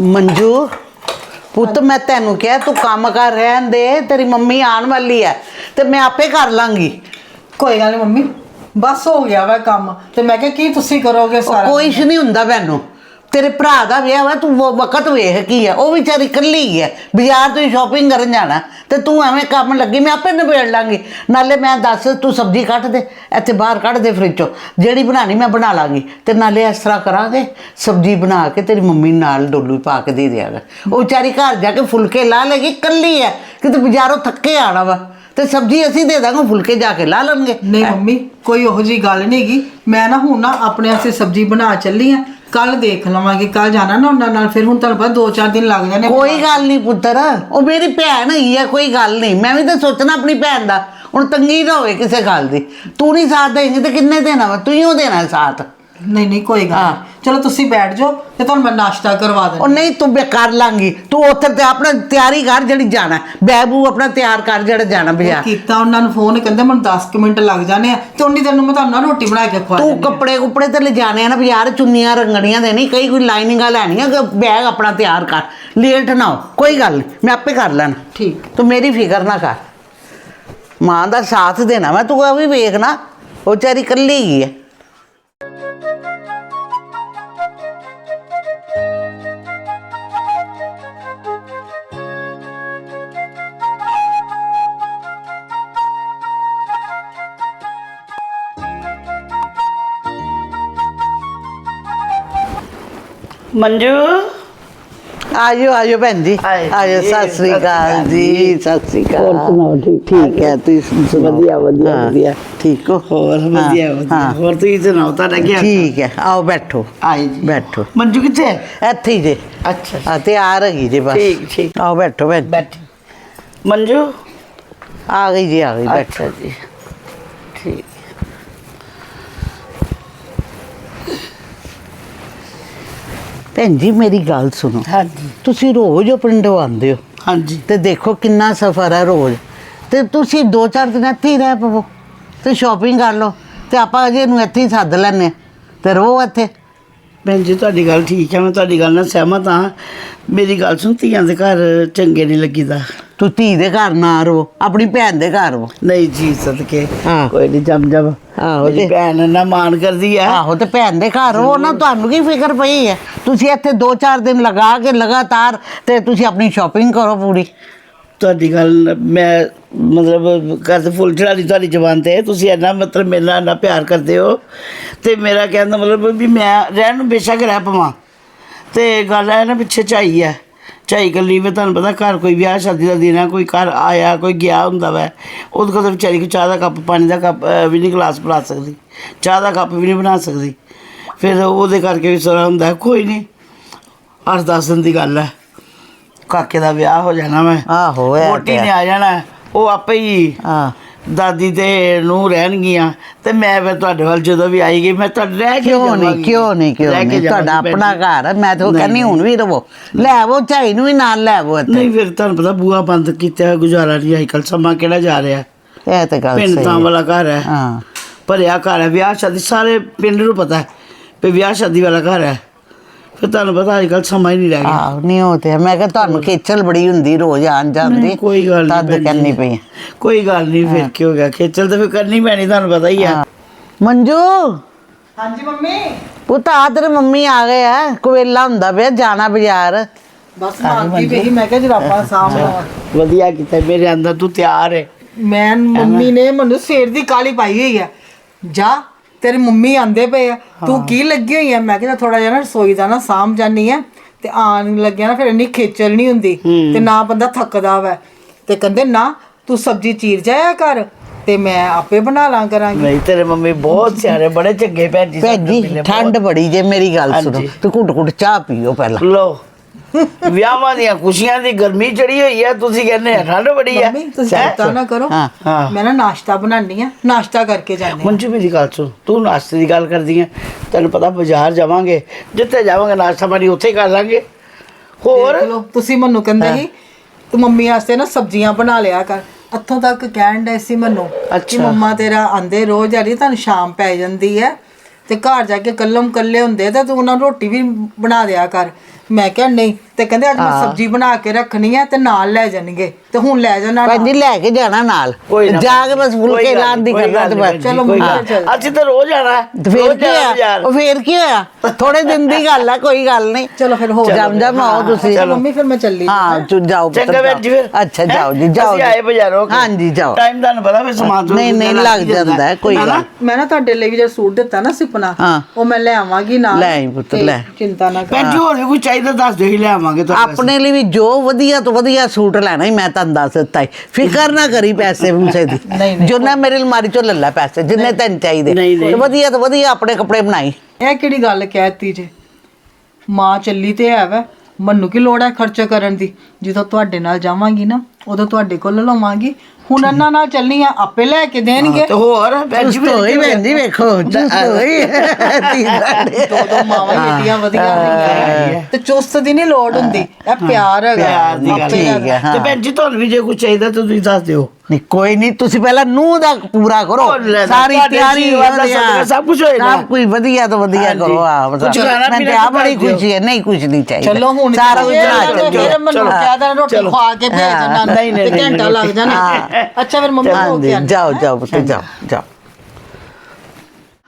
ਮੰਜੂ ਪੁੱਤ ਮੈਂ ਤੈਨੂੰ ਕਿਹਾ ਤੂੰ ਕੰਮ ਕਰ ਰਹਿਣ ਦੇ ਤੇਰੀ ਮੰਮੀ ਆਉਣ ਵਾਲੀ ਹੈ ਤੇ ਮੈਂ ਆਪੇ ਕਰ ਲਾਂਗੀ। ਕੋਈ ਗੱਲ ਨਹੀਂ ਮੰਮੀ ਬਸ ਹੋ ਗਿਆ ਵਾ ਕੰਮ ਤੇ ਮੈਂ ਕਿਹਾ ਕੀ ਤੁਸੀਂ ਕਰੋਗੇ ਸਾਰਾ ਕੋਈ ਇਸ਼ ਨਹੀਂ ਹੁੰਦਾ ਮੈਨੂੰ। ਤੇਰੇ ਭਰਾ ਦਾ ਵਿਆਹ ਵਾ, ਤੂੰ ਉਹ ਵਕਤ ਵੇਖ ਕੀ ਆ? ਉਹ ਵਿਚਾਰੀ ਇਕੱਲੀ ਹੀ ਹੈ ਬਾਜ਼ਾਰ ਤੋਂ ਸ਼ਾਪਿੰਗ ਕਰਨ ਜਾਣਾ। ਤੇ ਤੂੰ ਐਵੇਂ ਕੰਮ ਲੱਗੀ, ਮੈਂ ਆਪੇ ਨਿਬੇੜ ਲਾਂਗੀ। ਨਾਲੇ ਮੈਂ ਦੱਸ, ਤੂੰ ਸਬਜ਼ੀ ਕੱਟ ਦੇ, ਇੱਥੇ ਬਾਹਰ ਕੱਢ ਦੇ ਫਰਿੱਜ ਚੋਂ ਜਿਹੜੀ ਬਣਾਣੀ ਮੈਂ ਬਣਾ ਲਾਂਗੀ। ਤੇ ਨਾਲੇ ਇਸ ਤਰ੍ਹਾਂ ਕਰਾਂਗੇ, ਸਬਜ਼ੀ ਬਣਾ ਕੇ ਤੇਰੀ ਮੰਮੀ ਨੂੰ ਨਾਲ ਡੋਲੂ ਪਾ ਕੇ ਦੇ ਦਿਆਂਗਾ। ਉਹ ਵਿਚਾਰੀ ਘਰ ਜਾ ਕੇ ਫੁਲਕੇ ਲਾ ਲੇਗੀ ਇਕੱਲੀ ਹੈ ਕਿਤੇ ਬਾਜ਼ਾਰੋਂ ਥੱਕੇ ਆਣਾ ਵਾ। ਤੇ ਸਬਜ਼ੀ ਅਸੀਂ ਦੇ ਦਾਂਗੇ ਫੁਲਕੇ ਜਾ ਕੇ ਲਾ ਲੈਣਗੇ। ਨਹੀਂ ਮੰਮੀ, ਕੋਈ ਉਹੋ ਜੀ ਗੱਲ ਨਹੀਂ ਹੈਗੀ ਮੈਂ ਨਾ ਹੁਣ ਨਾ ਆਪਣੇ ਵਾਸਤੇ ਸਬਜ਼ੀ ਬਣਾ ਚੱਲੀ ਆ। ਕੱਲ ਦੇਖ ਲਵਾਂਗੇ ਕੱਲ ਜਾਣਾ ਨਾ ਉਹਨਾਂ ਨਾਲ, ਫਿਰ ਹੁਣ ਤੁਹਾਨੂੰ ਪਤਾ ਦੋ ਚਾਰ ਦਿਨ ਲੱਗ ਜਾਣੇ ਕੋਈ ਗੱਲ ਨਹੀਂ ਪੁੱਤਰ, ਉਹ ਮੇਰੀ ਭੈਣ ਹੈਗੀ ਹੈ ਕੋਈ ਗੱਲ ਨਹੀਂ ਮੈਂ ਵੀ ਤਾਂ ਸੋਚਣਾ ਆਪਣੀ ਭੈਣ ਦਾ, ਹੁਣ ਤੰਗੀ ਨਾ ਹੋਵੇ ਕਿਸੇ ਗੱਲ ਦੀ। ਤੂੰ ਨਹੀਂ ਸਾਥ ਦੇਂਗੀ ਤੇ ਕਿੰਨੇ ਦੇਣਾ ਵਾ ਤੂੰ ਹੀ ਉਹ ਦੇਣਾ ਸਾਥ। ਨਹੀਂ ਨਹੀਂ ਕੋਈ ਗੱਲ ਹਾਂ। ਨਹੀਂ। ਚਲੋ ਤੁਸੀਂ ਬੈਠ ਜਾਓ ਤੇ ਤੁਹਾਨੂੰ ਮੈਂ ਨਾਸ਼ਤਾ ਕਰਵਾ ਉਹ ਦਿੰਦੀ ਨਹੀਂ ਤੂੰ ਬੇ ਕਰ ਲਾਂਗੀ। ਤੂੰ ਉੱਥੇ ਤੇ ਆਪਣਾ ਤਿਆਰੀ ਕਰ ਜਿਹੜੀ ਜਾਣਾ। ਬੈਬੂ ਆਪਣਾ ਤਿਆਰ ਕਰ ਜਿਹੜਾ ਜਾਣਾ ਬਾਜ਼ਾਰ। ਕੀਤਾ ਉਹਨਾਂ ਨੂੰ ਫੋਨ ਕਹਿੰਦੇ ਮੈਨੂੰ 10 ਕੁ ਮਿੰਟ ਲੱਗ ਜਾਣੇ ਆ ਤੇ ਉਨੀ ਦਿਨ ਨੂੰ ਮੈਂ ਤੁਹਾਨੂੰ ਨਾ ਰੋਟੀ ਬਣਾ ਕੇ ਖਵਾ ਤੂੰ ਦਿੰਦੀ ਹਾਂ। ਕੱਪੜੇ ਕੁਪੜੇ ਤੇ ਲਿਜਾਣੇ ਆ ਨਾ ਬਾਜ਼ਾਰ ਚੁੰਨੀਆਂ ਰੰਗਣੀਆਂ ਦੇ ਨਹੀਂ ਕਈ ਕੋਈ ਲਾਈਨਿੰਗਾਂ ਲੈਣੀਆਂ ਕਿ ਬੈਗ ਆਪਣਾ ਤਿਆਰ ਕਰ। ਲੇਟ ਨਾ ਹੋ ਕੋਈ ਗੱਲ ਨਹੀਂ ਮੈਂ ਆਪੇ ਕਰ ਲੈਣਾ। ਠੀਕ। ਤੂੰ ਮੇਰੀ ਫਿਕਰ ਨਾ ਕਰ। ਮਾਂ ਦਾ ਸਾਥ ਦੇਣਾ ਮੈਂ ਤੂੰ ਆ ਵੀ ਵੇਖ ਨਾ ਉਹ ਵਿਚਾਰੀ ਇਕੱਲੀ ਹੀ ਹੈ। ਮੰਜੂ? ਆਜੋ ਆਜੋ ਭੈਣ ਜੀ। ਜੀ, ਸਤਿ ਸ੍ਰੀ ਅਕਾਲ ਜੀ ਸਤਿ ਸ੍ਰੀ ਅਕਾਲ। ਹੋਰ ਸੁਣਾਓ, ਠੀਕ ਠੀਕ ਹੈ? ਤੁਸੀਂ ਸੁਣਾਓ। ਵਧੀਆ, ਵਧੀਆ, ਹਾਂ, ਵਧੀਆ। ਠੀਕ ਹੋ? ਹੋਰ ਵਧੀਆ ਵਧੀਆ। ਹਾਂ। ਹੋਰ ਤੁਸੀਂ ਸੁਣਾਓ ਤੁਹਾਡਾ ਕੀ ਹਾਲ ਠੀਕ ਹੈ ਆਓ ਬੈਠੋ। ਆਏ ਜੀ। ਬੈਠੋ। ਮੰਜੂ ਕਿੱਥੇ? ਹੈ ਇੱਥੇ ਹੀ ਜੇ। ਅੱਛਾ ਆ ਤੇ ਆ ਰਹੀ ਜੀ ਬਸ। ਠੀਕ, ਠੀਕ। ਆਓ ਬੈਠੋ ਭੈਣ ਬੈਠੀ। ਮੰਜੂ? ਆ ਗਈ ਜੀ ਆ ਗਈ ਬੈਠੋ। ਅੱਛਾ ਜੀ। ਭੈਣ ਜੀ ਮੇਰੀ ਗੱਲ ਸੁਣੋ। ਹਾਂਜੀ। ਤੁਸੀਂ ਰੋਜ਼ ਉਹ ਪਿੰਡੋਂ ਆਉਂਦੇ ਹੋ। ਹਾਂਜੀ। ਤੇ ਦੇਖੋ ਕਿੰਨਾ ਸਫ਼ਰ ਹੈ ਰੋਜ਼। ਤੇ ਤੁਸੀਂ ਦੋ ਚਾਰ ਦਿਨ ਇੱਥੇ ਹੀ ਰਹਿ ਪਵੋ। ਤੇ ਸ਼ਾਪਿੰਗ ਕਰ ਲਓ। ਤੇ ਆਪਾਂ ਅਜੇ ਨੂੰ ਇੱਥੇ ਹੀ ਸੱਦ ਲੈਣੇ ਤੇ ਰਹੋ ਇੱਥੇ। ਭੈਣ ਜੀ ਤੁਹਾਡੀ ਗੱਲ ਠੀਕ ਹੈ ਮੈਂ ਤੁਹਾਡੀ ਗੱਲ ਨਾਲ ਸਹਿਮਤ ਹਾਂ ਮੇਰੀ ਗੱਲ ਸੁਣ ਧੀਆਂ ਦੇ ਘਰ ਚੰਗੇ ਨਹੀਂ ਲੱਗੀਦਾ। ਤੂੰ ਧੀ ਦੇ ਘਰ ਨਾ ਰਹੋ ਆਪਣੀ ਭੈਣ ਦੇ ਘਰ ਰਹੋ ਨਹੀਂ ਜੀ ਸਦਕੇ ਹਾਂ। ਕੋਈ ਨਹੀਂ ਜਮ ਜਮ। ਆਹੋ ਮੇਰੀ ਤੇ- ਭੈਣ ਨਾ ਮਾਨ ਕਰਦੀ ਹੈ ਆਹੋ ਤੇ ਭੈਣ ਦੇ ਘਰ ਰਹੋ ਨਾ ਤੁਹਾਨੂੰ ਕੀ ਫਿਕਰ ਪਈ ਹੈ ਤੁਸੀਂ ਇੱਥੇ ਦੋ ਚਾਰ ਦਿਨ ਲਗਾ ਕੇ ਲਗਾਤਾਰ ਤੇ ਤੁਸੀਂ ਆਪਣੀ ਸ਼ਾਪਿੰਗ ਕਰੋ ਪੂਰੀ। ਤੁਹਾਡੀ ਗੱਲ ਮੈਂ ਮਤਲਬ ਕਰਦੇ ਫੁੱਲ ਚੜਾਲੀ ਤੁਹਾਡੀ ਜ਼ਬਾਨ ਤੇ ਤੁਸੀਂ ਇੰਨਾ ਮਤਲਬ ਮੇਰੇ ਨਾਲ ਇੰਨਾ ਪਿਆਰ ਕਰਦੇ ਹੋ ਤੇ ਮੇਰਾ ਕਹਿਣ ਦਾ ਮਤਲਬ ਵੀ ਮੈਂ ਰਹਿਣ ਨੂੰ ਬੇਸ਼ੱਕ ਰਹਿ ਪਵਾਂ। ਤੇ ਗੱਲ ਹੈ ਨਾ ਪਿੱਛੇ ਝਾਈ ਹੈ। ਝਾਈ ਕੱਲੀ ਮੈਂ ਤੁਹਾਨੂੰ ਪਤਾ ਘਰ ਕੋਈ ਵਿਆਹ ਸ਼ਾਦੀ ਦਾ ਦਿਨ ਹੈ ਕੋਈ ਘਰ ਆਇਆ, ਕੋਈ ਗਿਆ ਹੁੰਦਾ ਵੈ। ਉਹਦੇ ਕੋਲ ਵਿਚਾਰੀ ਕੋ ਚਾਹ ਦਾ ਕੱਪ, ਪਾਣੀ ਦਾ ਕੱਪ ਵੀ ਨਹੀਂ ਗਲਾਸ ਪਿਲਾ ਸਕਦੀ। ਚਾਹ ਦਾ ਕੱਪ ਵੀ ਨਹੀਂ ਬਣਾ ਸਕਦੀ। ਫਿਰ ਉਹਦੇ ਕਰਕੇ ਵੀ ਸੋਰਾ ਹੁੰਦਾ, ਕੋਈ ਨਹੀਂ। ਅੱਠ ਦਸ ਦਿਨ ਦੀ ਗੱਲ ਹੈ। ਕਾਕੇ ਦਾ ਵਿਆਹ ਹੋ ਜਾਣਾ ਮੈਂ। ਆਹੋ ਵੋਟੀ ਤੇ ਨੇ ਆ ਜਾਣਾ ਉਹ ਆਪੇ ਹੀ ਹਾਂ। ਦਾਦੀ ਤੇ ਨੂੰ ਰਹਿਣਗੀਆਂ। ਤੇ ਮੈਂ ਫਿਰ ਤੁਹਾਡੇ ਵੱਲ ਜਦੋਂ ਵੀ ਆਈ ਗਈ ਮੈਂ ਤੁਹਾਡੇ ਰਹਿ ਕੇ ਕਿਉਂ ਨਹੀਂ। ਕਿਉਂ ਨਹੀਂ ਕਿਉਂ ਨਹੀਂ? ਤੁਹਾਡਾ ਆਪਣਾ। ਘਰ ਹੈ ਮੈਂ ਤਾਂ ਕਹਿੰਨੀ ਹੁਣ ਵੀ ਰਵੋ। ਲੈ ਆਵੋ ਝਾਈ ਨੂੰ ਵੀ ਨਾਲ ਲੈ ਆਵੋ ਇੱਥੇ। ਨਹੀਂ ਫਿਰ ਤੁਹਾਨੂੰ ਪਤਾ ਬੂਆ ਬੰਦ ਕੀਤਾ ਹੋਇਆ ਗੁਜ਼ਾਰਾ ਨਹੀਂ ਅੱਜ ਕੱਲ ਸਮਾਂ ਕਿਹੜਾ ਜਾ ਰਿਹਾ। ਇਹ ਤੇ ਗੱਲ ਪਿੰਡ ਸਹੀ ਤਾਂ ਹੈ। ਵਾਲਾ ਘਰ ਹੈ। ਹਾਂ। ਭਰਿਆ ਘਰ ਹੈ ਵਿਆਹ ਸ਼ਾਦੀ ਸਾਰੇ ਪਿੰਡ ਨੂੰ ਪਤਾ ਹੈ ਵੀ ਵਿਆਹ ਸ਼ਾਦੀ ਵਾਲਾ ਘਰ ਹੈ। ਫਿਰ ਤੁਹਾਨੂੰ ਪਤਾ ਅੱਜ ਕੱਲ ਸਮਾਂ ਹੀ ਨਹੀਂ ਰਹਿ ਗਿਆ। ਆਹ ਨਹੀਂ ਉਹ ਤੇ ਹੈ। ਮੈਂ ਕਿਹਾ ਤੁਹਾਨੂੰ ਖੇਚਲ ਬੜੀ ਹੁੰਦੀ ਰੋਜ਼ ਆਣ ਜਾਂਦੀ ਨਹੀਂ, ਕੋਈ ਗੱਲ ਨਹੀਂ ਤਦ ਭੈਣ ਜੀ। ਕਰਨੀ ਪਈ। ਕੋਈ ਗੱਲ ਨਹੀਂ ਫਿਰ ਕੀ ਹੋ ਗਿਆ? ਖੇਚਲ ਤਾਂ ਫਿਰ ਕਰਨੀ ਪੈਣੀ ਤੁਹਾਨੂੰ ਪਤਾ ਹੀ ਹਾਂ। ਮੰਜੂ? ਹਾਂਜੀ ਮੰਮੀ। ਪੁੱਤ ਆ ਤੇਰੇ ਮੰਮੀ ਆ ਗਏ ਆ। ਕੋਵੇਲਾ ਹੁੰਦਾ ਪਿਆ ਜਾਣਾ ਬਾਜ਼ਾਰ। ਬਸ ਮਾਰਦੀ ਪਈ ਸੀ, ਮੈਂ ਕਿਹਾ ਜਰਾਬਾਂ ਸਾਹਮਣੇ ਵਧੀਆ ਕੀਤਾ ਮੇਰੇ ਅੰਦਰ ਤੂੰ ਤਿਆਰ ਹੈ ਮੈਂ ਮੰਮੀ ਨੇ ਮੈਨੂੰ ਸਵੇਰ ਦੀ ਕਾਲੀ ਪਾਈ ਹੋਈ ਆ। ਜਾ। ਤੇਰੀ ਮੰਮੀ ਆਂਦੇ ਪਏ ਆ। ਤੂੰ ਕੀ ਲੱਗੀ ਹੋਈ ਆ? ਮੈਂ ਕਿਹਾ ਥੋੜਾ ਜਿਹਾ ਨਾ ਰਸੋਈ ਦਾ ਨਾ ਸਾਂਭ ਜਾਨੀ ਆ। ਤੇ ਆਣ ਲੱਗਿਆ ਨਾ ਫਿਰ ਇੰਨੀ ਖੇਚਲ ਨਹੀਂ ਹੁੰਦੀ। ਤੇ ਨਾ ਬੰਦਾ ਥੱਕਦਾ ਵੈ। ਤੇ ਕਹਿੰਦੇ ਨਾ ਤੂੰ ਸਬਜ਼ੀ ਚੀਰ ਜਾਇਆ ਕਰ ਤੇ ਮੈਂ ਆਪੇ ਬਣਾ ਲਾਂ ਕਰਾਂਗੀ। ਨਹੀਂ ਤੇਰੇ ਮੰਮੀ ਬਹੁਤ ਸਿਆਰੇ ਬੜੇ ਚੰਗੇ ਭੈਣ ਜੀ ਭੈਣ ਜੀ ਠੰਡ ਬੜੀ ਜੇ ਮੇਰੀ ਗੱਲ ਸੁਣੋ। ਹਾਂਜੀ। ਤੇ ਘੁੱਟ ਘੁੱਟ ਚਾਹ ਪੀਓ ਪਹਿਲਾਂ। ਲੋ ਵਿਆਹਾਂ ਦੀਆਂ ਖੁਸ਼ੀਆਂ ਦੀ ਗਰਮੀ ਚੜੀ ਹੋਈ ਹੈ ਤੁਸੀਂ ਕਹਿੰਦੇ ਆ ਠੰਡ ਬੜੀ ਹੈ ਮੰਮੀ ਤੁਸੀਂ ਹੈਂ? ਚਿੰਤਾ ਨਾ ਕਰੋ। ਹਾਂ ਹਾਂ। ਮੈਂ ਨਾ ਨਾਸ਼ਤਾ ਬਣਾਉਣੀ ਆ ਨਾਸ਼ਤਾ ਕਰਕੇ ਜਾਂਦੇ ਆ। ਮੰਜੂ ਮੇਰੀ ਗੱਲ ਸੁਣ ਤੂੰ ਨਾਸ਼ਤੇ ਦੀ ਗੱਲ ਕਰਦੀ ਹੈ ਤੈਨੂੰ ਪਤਾ ਬਾਜ਼ਾਰ ਜਾਵਾਂਗੇ ਜਿੱਥੇ ਜਾਵਾਂਗੇ ਨਾਸ਼ਤਾ ਪਾਣੀ ਉੱਥੇ ਹੀ ਕਰ ਲਾਂਗੇ। ਹੋਰ? ਦੇਖ ਲਓ ਤੁਸੀਂ ਮੈਨੂੰ ਕਹਿੰਦੇ ਸੀ ਤੂੰ ਮੰਮੀ ਵਾਸਤੇ ਨਾ ਸਬਜ਼ੀਆਂ ਬਣਾ ਲਿਆ ਕਰ। ਇੱਥੋਂ ਤੱਕ ਕਹਿਣ ਡਏ ਸੀ ਮੈਨੂੰ ਕਿ ਅੱਛਾ। ਮੰਮਾ ਤੇਰਾ ਆਂਦੇ ਰੋਜ਼ ਆੜੀ ਤੁਹਾਨੂੰ ਸ਼ਾਮ ਪੈ ਜਾਂਦੀ ਹੈ ਤੇ ਘਰ ਜਾ ਕੇ ਕੱਲਮ ਕੱਲੇ ਹੁੰਦੇ ਤਾਂ ਤੂੰ ਉਹਨਾਂ ਨੂੰ ਰੋਟੀ ਵੀ ਬਣਾ ਦਿਆ ਕਰ। ਮੈਂ ਕਿਹਾ ਨਹੀਂ ਤੇ ਕਹਿੰਦੇ ਅੱਜ ਮੈਂ ਸਬਜ਼ੀ ਬਣਾ ਕੇ ਰੱਖਣੀ ਹੈ ਤੇ ਨਾਲ ਲੈ ਜਾਣਗੇ। ਤੇ ਹੁਣ ਲੈ ਜਾਣਾ ਭੈਣ ਜੀ ਲੈ ਕੇ ਜਾਣਾ ਨਾਲ। ਕੋਈ ਨਾ ਜਾ ਕੇ ਬਸ ਫੁਲਕੇ ਲਾਣ ਦੀ ਕਰਨਾ ਤੇ ਬਸ। ਚਲੋ। ਚੱਲ। ਅਸੀਂ ਤਾਂ ਰੋਜ਼ ਆਣਾ ਤੇ ਫੇਰ ਕੀ ਹੋਇਆ ਉਹ ਫੇਰ ਕੀ ਹੋਇਆ? ਥੋੜੇ ਦਿਨ ਦੀ ਗੱਲ ਹੈ ਕੋਈ ਗੱਲ ਨਹੀਂ। ਚਲੋ ਫਿਰ ਹੋ ਜਮ ਜਮ ਆਓ ਤੁਸੀਂ। ਚਲੋ ਮੰਮੀ ਫਿਰ ਮੈਂ ਚੱਲੀ। ਹਾਂ ਤੂੰ ਜਾਓ ਚੰਗਾ ਭੈਣ ਜੀ ਫਿਰ। ਜਾਓ। ਅੱਛਾ? ਜਾਓ ਜੀ ਜਾਓ ਅਸੀਂ ਜੀ। ਆਏ ਬਾਜ਼ਾਰੋਂ ਹਾਂਜੀ ਜਾਓ। ਟਾਈਮ ਤੁਹਾਨੂੰ ਪਤਾ ਵੀ ਸਮਾਨ ਨਹੀਂ ਨਹੀਂ ਲੱਗ ਜਾਂਦਾ ਕੋਈ ਗੱਲ ਮੈਂ ਨਾ ਤੁਹਾਡੇ ਲਈ ਜਿਹੜਾ ਸੂਟ ਦਿੱਤਾ ਨਾ ਸਿਪਨਾ ਹਾਂ। ਉਹ ਮੈਂ ਲੈ ਆਵਾਂਗੀ ਨਾਲ ਲੈ ਪੁੱਤ, ਲੈ। ਚਿੰਤਾ ਨਾ ਕਰ। ਭੈਣ ਜੀ ਹੋਰ ਵੀ ਕੋਈ ਚਾਹੀਦਾ ਦੱਸ ਦਿਓ ਹੀ ਲੈ ਆਵਾਂਗੇ ਤੁਹਾਡੇ ਆਪਣੇ ਲਈ ਵੀ ਜੋ ਵਧੀਆ ਤੋਂ ਵਧੀਆ ਸੂਟ ਲੈਣਾ ਹੀ ਮੈਂ ਤੁਹਾਨੂੰ ਦੱਸ ਦਿੱਤਾ ਹੀ। ਫਿਕਰ ਨਾ ਕਰੀ ਪੈਸੇ ਪੂਸੇ ਦੀ। ਨਹੀਂ, ਨਹੀਂ। ਜੋ ਨਾ ਮੇਰੀ ਅਲਮਾਰੀ ਚੋਂ ਲੈ ਲੈ ਪੈਸੇ ਜਿੰਨੇ ਤੈਨੂੰ ਚਾਹੀਦੇ। ਤੇ ਵਧੀਆ ਤੋਂ ਵਧੀਆ ਆਪਣੇ ਕੱਪੜੇ ਬਣਾਈ। ਇਹ ਕਿਹੜੀ ਗੱਲ ਕਹਿਤੀ ਜੇ? ਮਾਂ ਚੱਲੀ ਤੇ ਹੈ ਵਾ। ਮੈਨੂੰ ਕੀ ਲੋੜ ਹੈ ਖਰਚਾ ਕਰਨ ਦੀ? ਜਦੋਂ ਤੁਹਾਡੇ ਨਾਲ ਜਾਵਾਂਗੀ ਨਾ ਉਦੋਂ ਤੁਹਾਡੇ ਕੋਲ ਲਵਾਂਗੀ। ਹੁਣ ਇਹਨਾਂ ਨਾਲ ਚੱਲਣੀ ਆ ਆਪੇ ਲੈ ਕੇ ਦੇਣਗੇ। ਤੇ ਹੋਰ ਭੈਣ ਜੀ ਚੁਸਤ ਹੋਈ ਭੈਣ ਜੀ ਵੇਖੋ ਹੋਈ ਦੋ ਦੋ ਮਾਵਾਂ ਹੀ ਏਡੀਆਂ ਵਧੀਆ ਹੈਗੀਆਂ ਤੇ ਚੁਸਤ ਦੀ ਨਹੀਂ ਲੋੜ ਹੁੰਦੀ। ਇਹ ਪਿਆਰ ਹੈਗਾ ਆਪੇ ਠੀਕ ਹੈ, ਹਾਂ। ਤੇ ਭੈਣ ਜੀ ਤੁਹਾਨੂੰ ਵੀ ਜੇ ਕੁਝ ਚਾਹੀਦਾ ਤਾਂ ਤੁਸੀਂ ਦੱਸ ਦਿਓ। ਨਹੀਂ ਕੋਈ ਨਹੀਂ ਤੁਸੀਂ ਪਹਿਲਾਂ ਨੂੰਹ ਦਾ ਪੂਰਾ ਕਰੋ। ਸਾਰੀ ਤਿਆਰੀ ਵਧੀਆ, ਸਭ ਕੁਛ ਹੋਏਗਾ। ਸਭ ਕੁਝ ਵਧੀਆ ਤੋਂ ਵਧੀਆ। ਕਰੋ ਆ ਮੈਂ ਤੇ ਆ ਬੜੀ। ਖੁਸ਼ੀ ਹੈ ਨਹੀਂ ਕੁਝ ਨਹੀਂ ਚਾਹੀਦਾ। ਚਲੋ ਹੁਣ ਸਾਰਾ ਕੁਝ ਇਹ ਬਣਾ ਗੱਲ ਹੈ, ਕੇ ਫਿਰ ਮੈਨੂੰ ਚਲੋ। ਕਹਿ ਦੇਣਾ ਰੋਟੀ ਚਲੋ। ਖਵਾ ਕੇ ਭੇਜ ਦੇਣਾ ਨਹੀਂ, ਨਹੀਂ, ਤੇ ਘੰਟਾ ਨਹੀਂ, ਲੱਗ ਜਾਣਾ। ਅੱਛਾ ਫਿਰ ਮੰਮੀ ਹੋ ਹਾਂਜੀ ਗਿਆ। ਜਾਓ ਜਾਓ ਪੁੱਤ ਜਾਓ ਜਾਓ।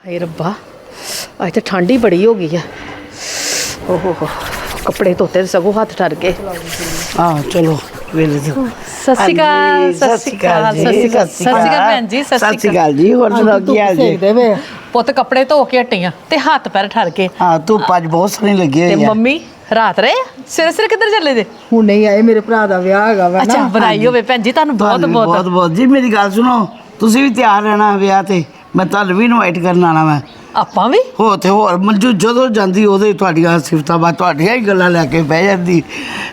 ਹਾਏ ਰੱਬਾ ਅੱਜ ਤਾਂ ਠੰਡ ਬੜੀ ਹੋ ਗਈ ਆ। ਓਹੋ ਹੋ ਕੱਪੜੇ ਧੋਤੇ ਸਗੋਂ ਹੱਥ ਠਰ ਗਏ। ਹਾਂ ਚਲੋ ਵੇਲੇ ਤੇ ਸਤਿ ਸ਼੍ਰੀ ਅਕਾਲ ਸਤਿ ਸ਼੍ਰੀ ਅਕਾਲ ਸਤਿ ਸ਼੍ਰੀ ਅਕਾਲ ਸਤਿ ਸ਼੍ਰੀ ਅਕਾਲ ਭੈਣ ਜੀ ਸਤਿ ਸ਼੍ਰੀ ਅਕਾਲ। ਜੀ ਹੋਰ ਸੁਣਾਓ ਕੀ ਹਾਲ ਜੀ? ਸੇਕਦੇ ਵੇ ਪੁੱਤ ਕੱਪੜੇ ਧੋ ਕੇ ਹਟੀਆਂ ਤੇ ਹੱਥ ਪੈਰ ਠਰ ਗਏ ਹਾਂ ਧੁੱਪ ਅੱਜ ਬਹੁਤ ਸੋਹਣੀ ਲੱਗੀ ਤੇ ਹੋਈ ਹੈ ਮੰਮੀ ਰਾਤ ਰਹੇ ਸਿਰੇ ਸਿਰੇ ਕਿੱਧਰ ਚੱਲੇ ਜੇ? ਹੁਣ ਨਹੀਂ ਆਏ ਮੇਰੇ ਭਰਾ ਦਾ ਵਿਆਹ ਹੈਗਾ ਵਾ ਅੱਛਾ ਨਾ। ਬਣਾਈ ਹੋਵੇ ਭੈਣ ਜੀ ਤੁਹਾਨੂੰ ਬਹੁਤ ਤੁਹਾਨੂੰ ਵੀ ਬਹੁਤ। ਬਹੁਤ ਬਹੁਤ। ਜੀ ਮੇਰੀ ਗੱਲ ਸੁਣੋ ਤੁਸੀਂ ਵੀ ਤਿਆਰ ਰਹਿਣਾ ਵਿਆਹ ਤੇ। ਮੈਂ ਤੁਹਾਨੂੰ ਵੀ ਇਨਵਾਈਟ ਕਰਨ ਆਣਾ ਮੈਂ ਆਪਾਂ ਵੀ? ਹੋ ਤੇ ਹੋਰ ਮੰਜੂ ਜਦੋਂ ਜਾਂਦੀ ਉਹਦੇ ਤੁਹਾਡੀਆਂ ਸਿਫਤਾਂ ਬਾ ਤੁਹਾਡੀਆਂ ਹੀ ਗੱਲਾਂ ਲੈ ਕੇ ਬਹਿ ਜਾਂਦੀ।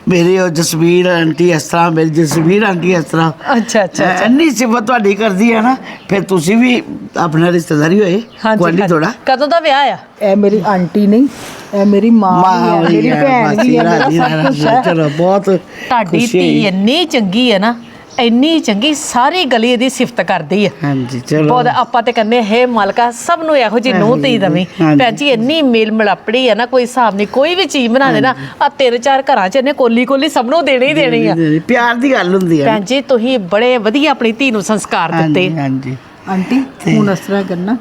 ਮੇਰੀ ਉਹ ਜਸਵੀਰ ਆਂਟੀ ਇਸ ਤਰ੍ਹਾਂ ਮੇਰੀ ਜਸਵੀਰ ਆਂਟੀ ਇਸ ਤਰ੍ਹਾਂ। ਅੱਛਾ ਅੱਛਾ ਇੰਨੀ ਸਿਫਤ ਤੁਹਾਡੀ ਕਰਦੀ ਹੈ ਨਾ ਫਿਰ ਤੁਸੀਂ ਵੀ ਆਪਣਾ ਰਿਸ਼ਤੇਦਾਰੀ ਹੋਏ। ਹਾਂਜੀ ਥੋੜਾ ਕਦੋਂ ਦਾ ਵਿਆਹ ਆ? ਇਹ ਮੇਰੀ ਆਂਟੀ ਨਹੀਂ ਇਹ ਮੇਰੀ ਮਾਂ ਵੀ ਹੈ ਮੇਰੀ ਭੈਣ ਵੀ ਹੈ ਮੇਰਾ ਸਭ ਕੁਝ ਹੈ। ਚਲੋ ਬਹੁਤ ਤੁਹਾਡੀ ਖੁਸ਼ੀ ਧੀ ਹੋਈ। ਇੰਨੀ ਚੰਗੀ ਹੈ ਨਾ ਇੰਨੀ ਚੰਗੀ ਸਾਰੀ ਗਲੀ ਇਹਦੀ ਸਿਫਤ ਕਰਦੀ ਹੈ ਹਾਂਜੀ ਚਲੋ। ਬਹੁਤ ਆਪਾਂ ਤੇ ਕਹਿੰਦੇ ਹੈ ਮਾਲਕਾ ਸਭ ਨੂੰ ਇਹੋ ਜਿਹੀ ਨੂੰਹ ਧੀ ਦਵੀਂ। ਹਾਂਜੀ। ਭੈਣ ਜੀ ਇੰਨੀ ਮੇਲ ਮਿਲਾਪੜੀ ਹੈ ਨਾ ਕੋਈ ਹਿਸਾਬ ਨਹੀਂ ਕੋਈ ਵੀ ਚੀਜ਼ ਬਣਾ ਦੇ ਨਾ ਆ ਤਿੰਨ ਚਾਰ ਘਰਾਂ 'ਚ ਇਹਨੇ ਕੋਲੀ ਕੋਲੀ ਸਭ ਨੂੰ ਦੇਣੀ ਹੀ ਦੇਣੀ ਆ। ਪਿਆਰ ਦੀ ਗੱਲ ਹੁੰਦੀ ਹੈ ਭੈਣ ਜੀ ਤੁਸੀਂ ਬੜੇ ਵਧੀਆ ਆਪਣੀ ਧੀ ਨੂੰ ਸੰਸਕਾਰ ਦਿੱਤੇ। ਹਾਂਜੀ। ਹਾਂਜੀ ਆਂਟੀ ਹੁਣ ਇਸ ਤਰ੍ਹਾਂ ਕਰਨਾ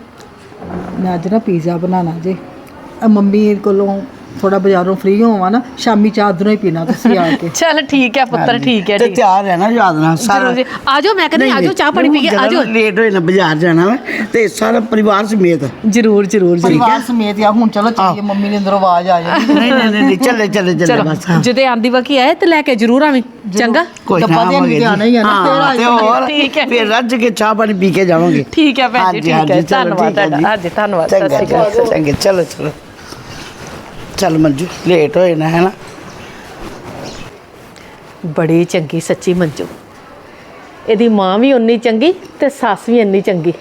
ਮੈਂ ਅੱਜ ਨਾ ਪੀਜ਼ਾ ਬਣਾਉਣਾ ਜੇ। ਮੰਮੀ ਕੋਲੋਂ ਥੋੜਾ ਬਾਜ਼ਾਰੋਂ ਫ੍ਰੀ ਹੋਵਾਂ ਨਾ ਸ਼ਾਮੀ ਚਾਹ ਉਧਰੋਂ ਹੀ ਪੀਣਾ ਤੁਸੀਂ ਆ ਕੇ। ਚਲ ਠੀਕ ਹੈ ਪੁੱਤਰ ਠੀਕ ਹੈ ਤੇ ਠੀਕ। ਤਿਆਰ ਰਹਿਣਾ ਯਾਦ ਨਾਲ ਸਾਰਾ ਜ਼ਰੂਰ ਜੀ। ਆਜੋ ਮੈਂ ਕਹਿੰਦੀ ਆਜੋ ਚਾਹ ਪਾਣੀ ਪੀ ਕੇ ਆਜੋ ਲੇਟ ਹੋਏ ਨਾ ਬਾਜ਼ਾਰ ਜਾਣਾ ਵਾ ਤੇ ਸਾਰਾ ਪਰਿਵਾਰ ਸਮੇਤ। ਜਰੂਰ ਜਰੂਰ ਜੀ। ਪਰਿਵਾਰ ਸਮੇਤ ਆ ਹੁਣ ਚਲੋ ਚੱਲੀਏ ਮੰਮੀ ਦੇ ਅੰਦਰੋਂ ਆਵਾਜ਼ ਆ ਜਾਣੀ ਨਹੀਂ ਨਹੀਂ ਨਹੀਂ ਨਹੀਂ, ਚੱਲੇ ਚੱਲੇ ਬਸ ਹਾਂ। ਜਦੋਂ ਆਂਦੀ ਵਕੀ ਆਏ ਤੇ ਲੈ ਕੇ ਜਰੂਰ ਆਵੀਂ। ਚੰਗਾ? ਕੋਈ ਡੱਬਾ ਨਾ ਦੇਣ ਆਵਾਂਗੇ ਜਾਣਾ ਹੀ ਆ ਨਾ, ਫਿਰ ਹਾਂ ਆਏ ਤੇ ਚੱਲੇ। ਹੋਰ ਠੀਕ ਹੈ। ਫਿਰ ਰੱਜ ਕੇ ਚਾਹ ਪਾਣੀ ਪੀ ਕੇ ਜਾਵਾਂਗੇ। ਠੀਕ ਹੈ ਭੈਣ ਜੀ ਹਾਂਜੀ, ਠੀਕ ਹੈ। ਚਲੋ, ਧੰਨਵਾਦ ਠੀਕ ਹੈ ਤੁਹਾਡਾ ਜੀ। ਹਾਂਜੀ ਧੰਨਵਾਦ ਸਤਿ ਸ਼੍ਰੀ ਅਕਾਲ। ਚੰਗਾ ਚਲੋ ਚਲੋ। ਚੱਲ ਮੰਜੂ ਲੇਟ ਹੋਏ ਨਾ ਹੈ ਨਾ ਬੜੀ ਚੰਗੀ ਸੱਚੀ ਮੰਜੂ ਇਹਦੀ ਮਾਂ ਵੀ ਉਨੀ ਚੰਗੀ ਤੇ ਸੱਸ ਵੀ ਇੰਨੀ ਚੰਗੀ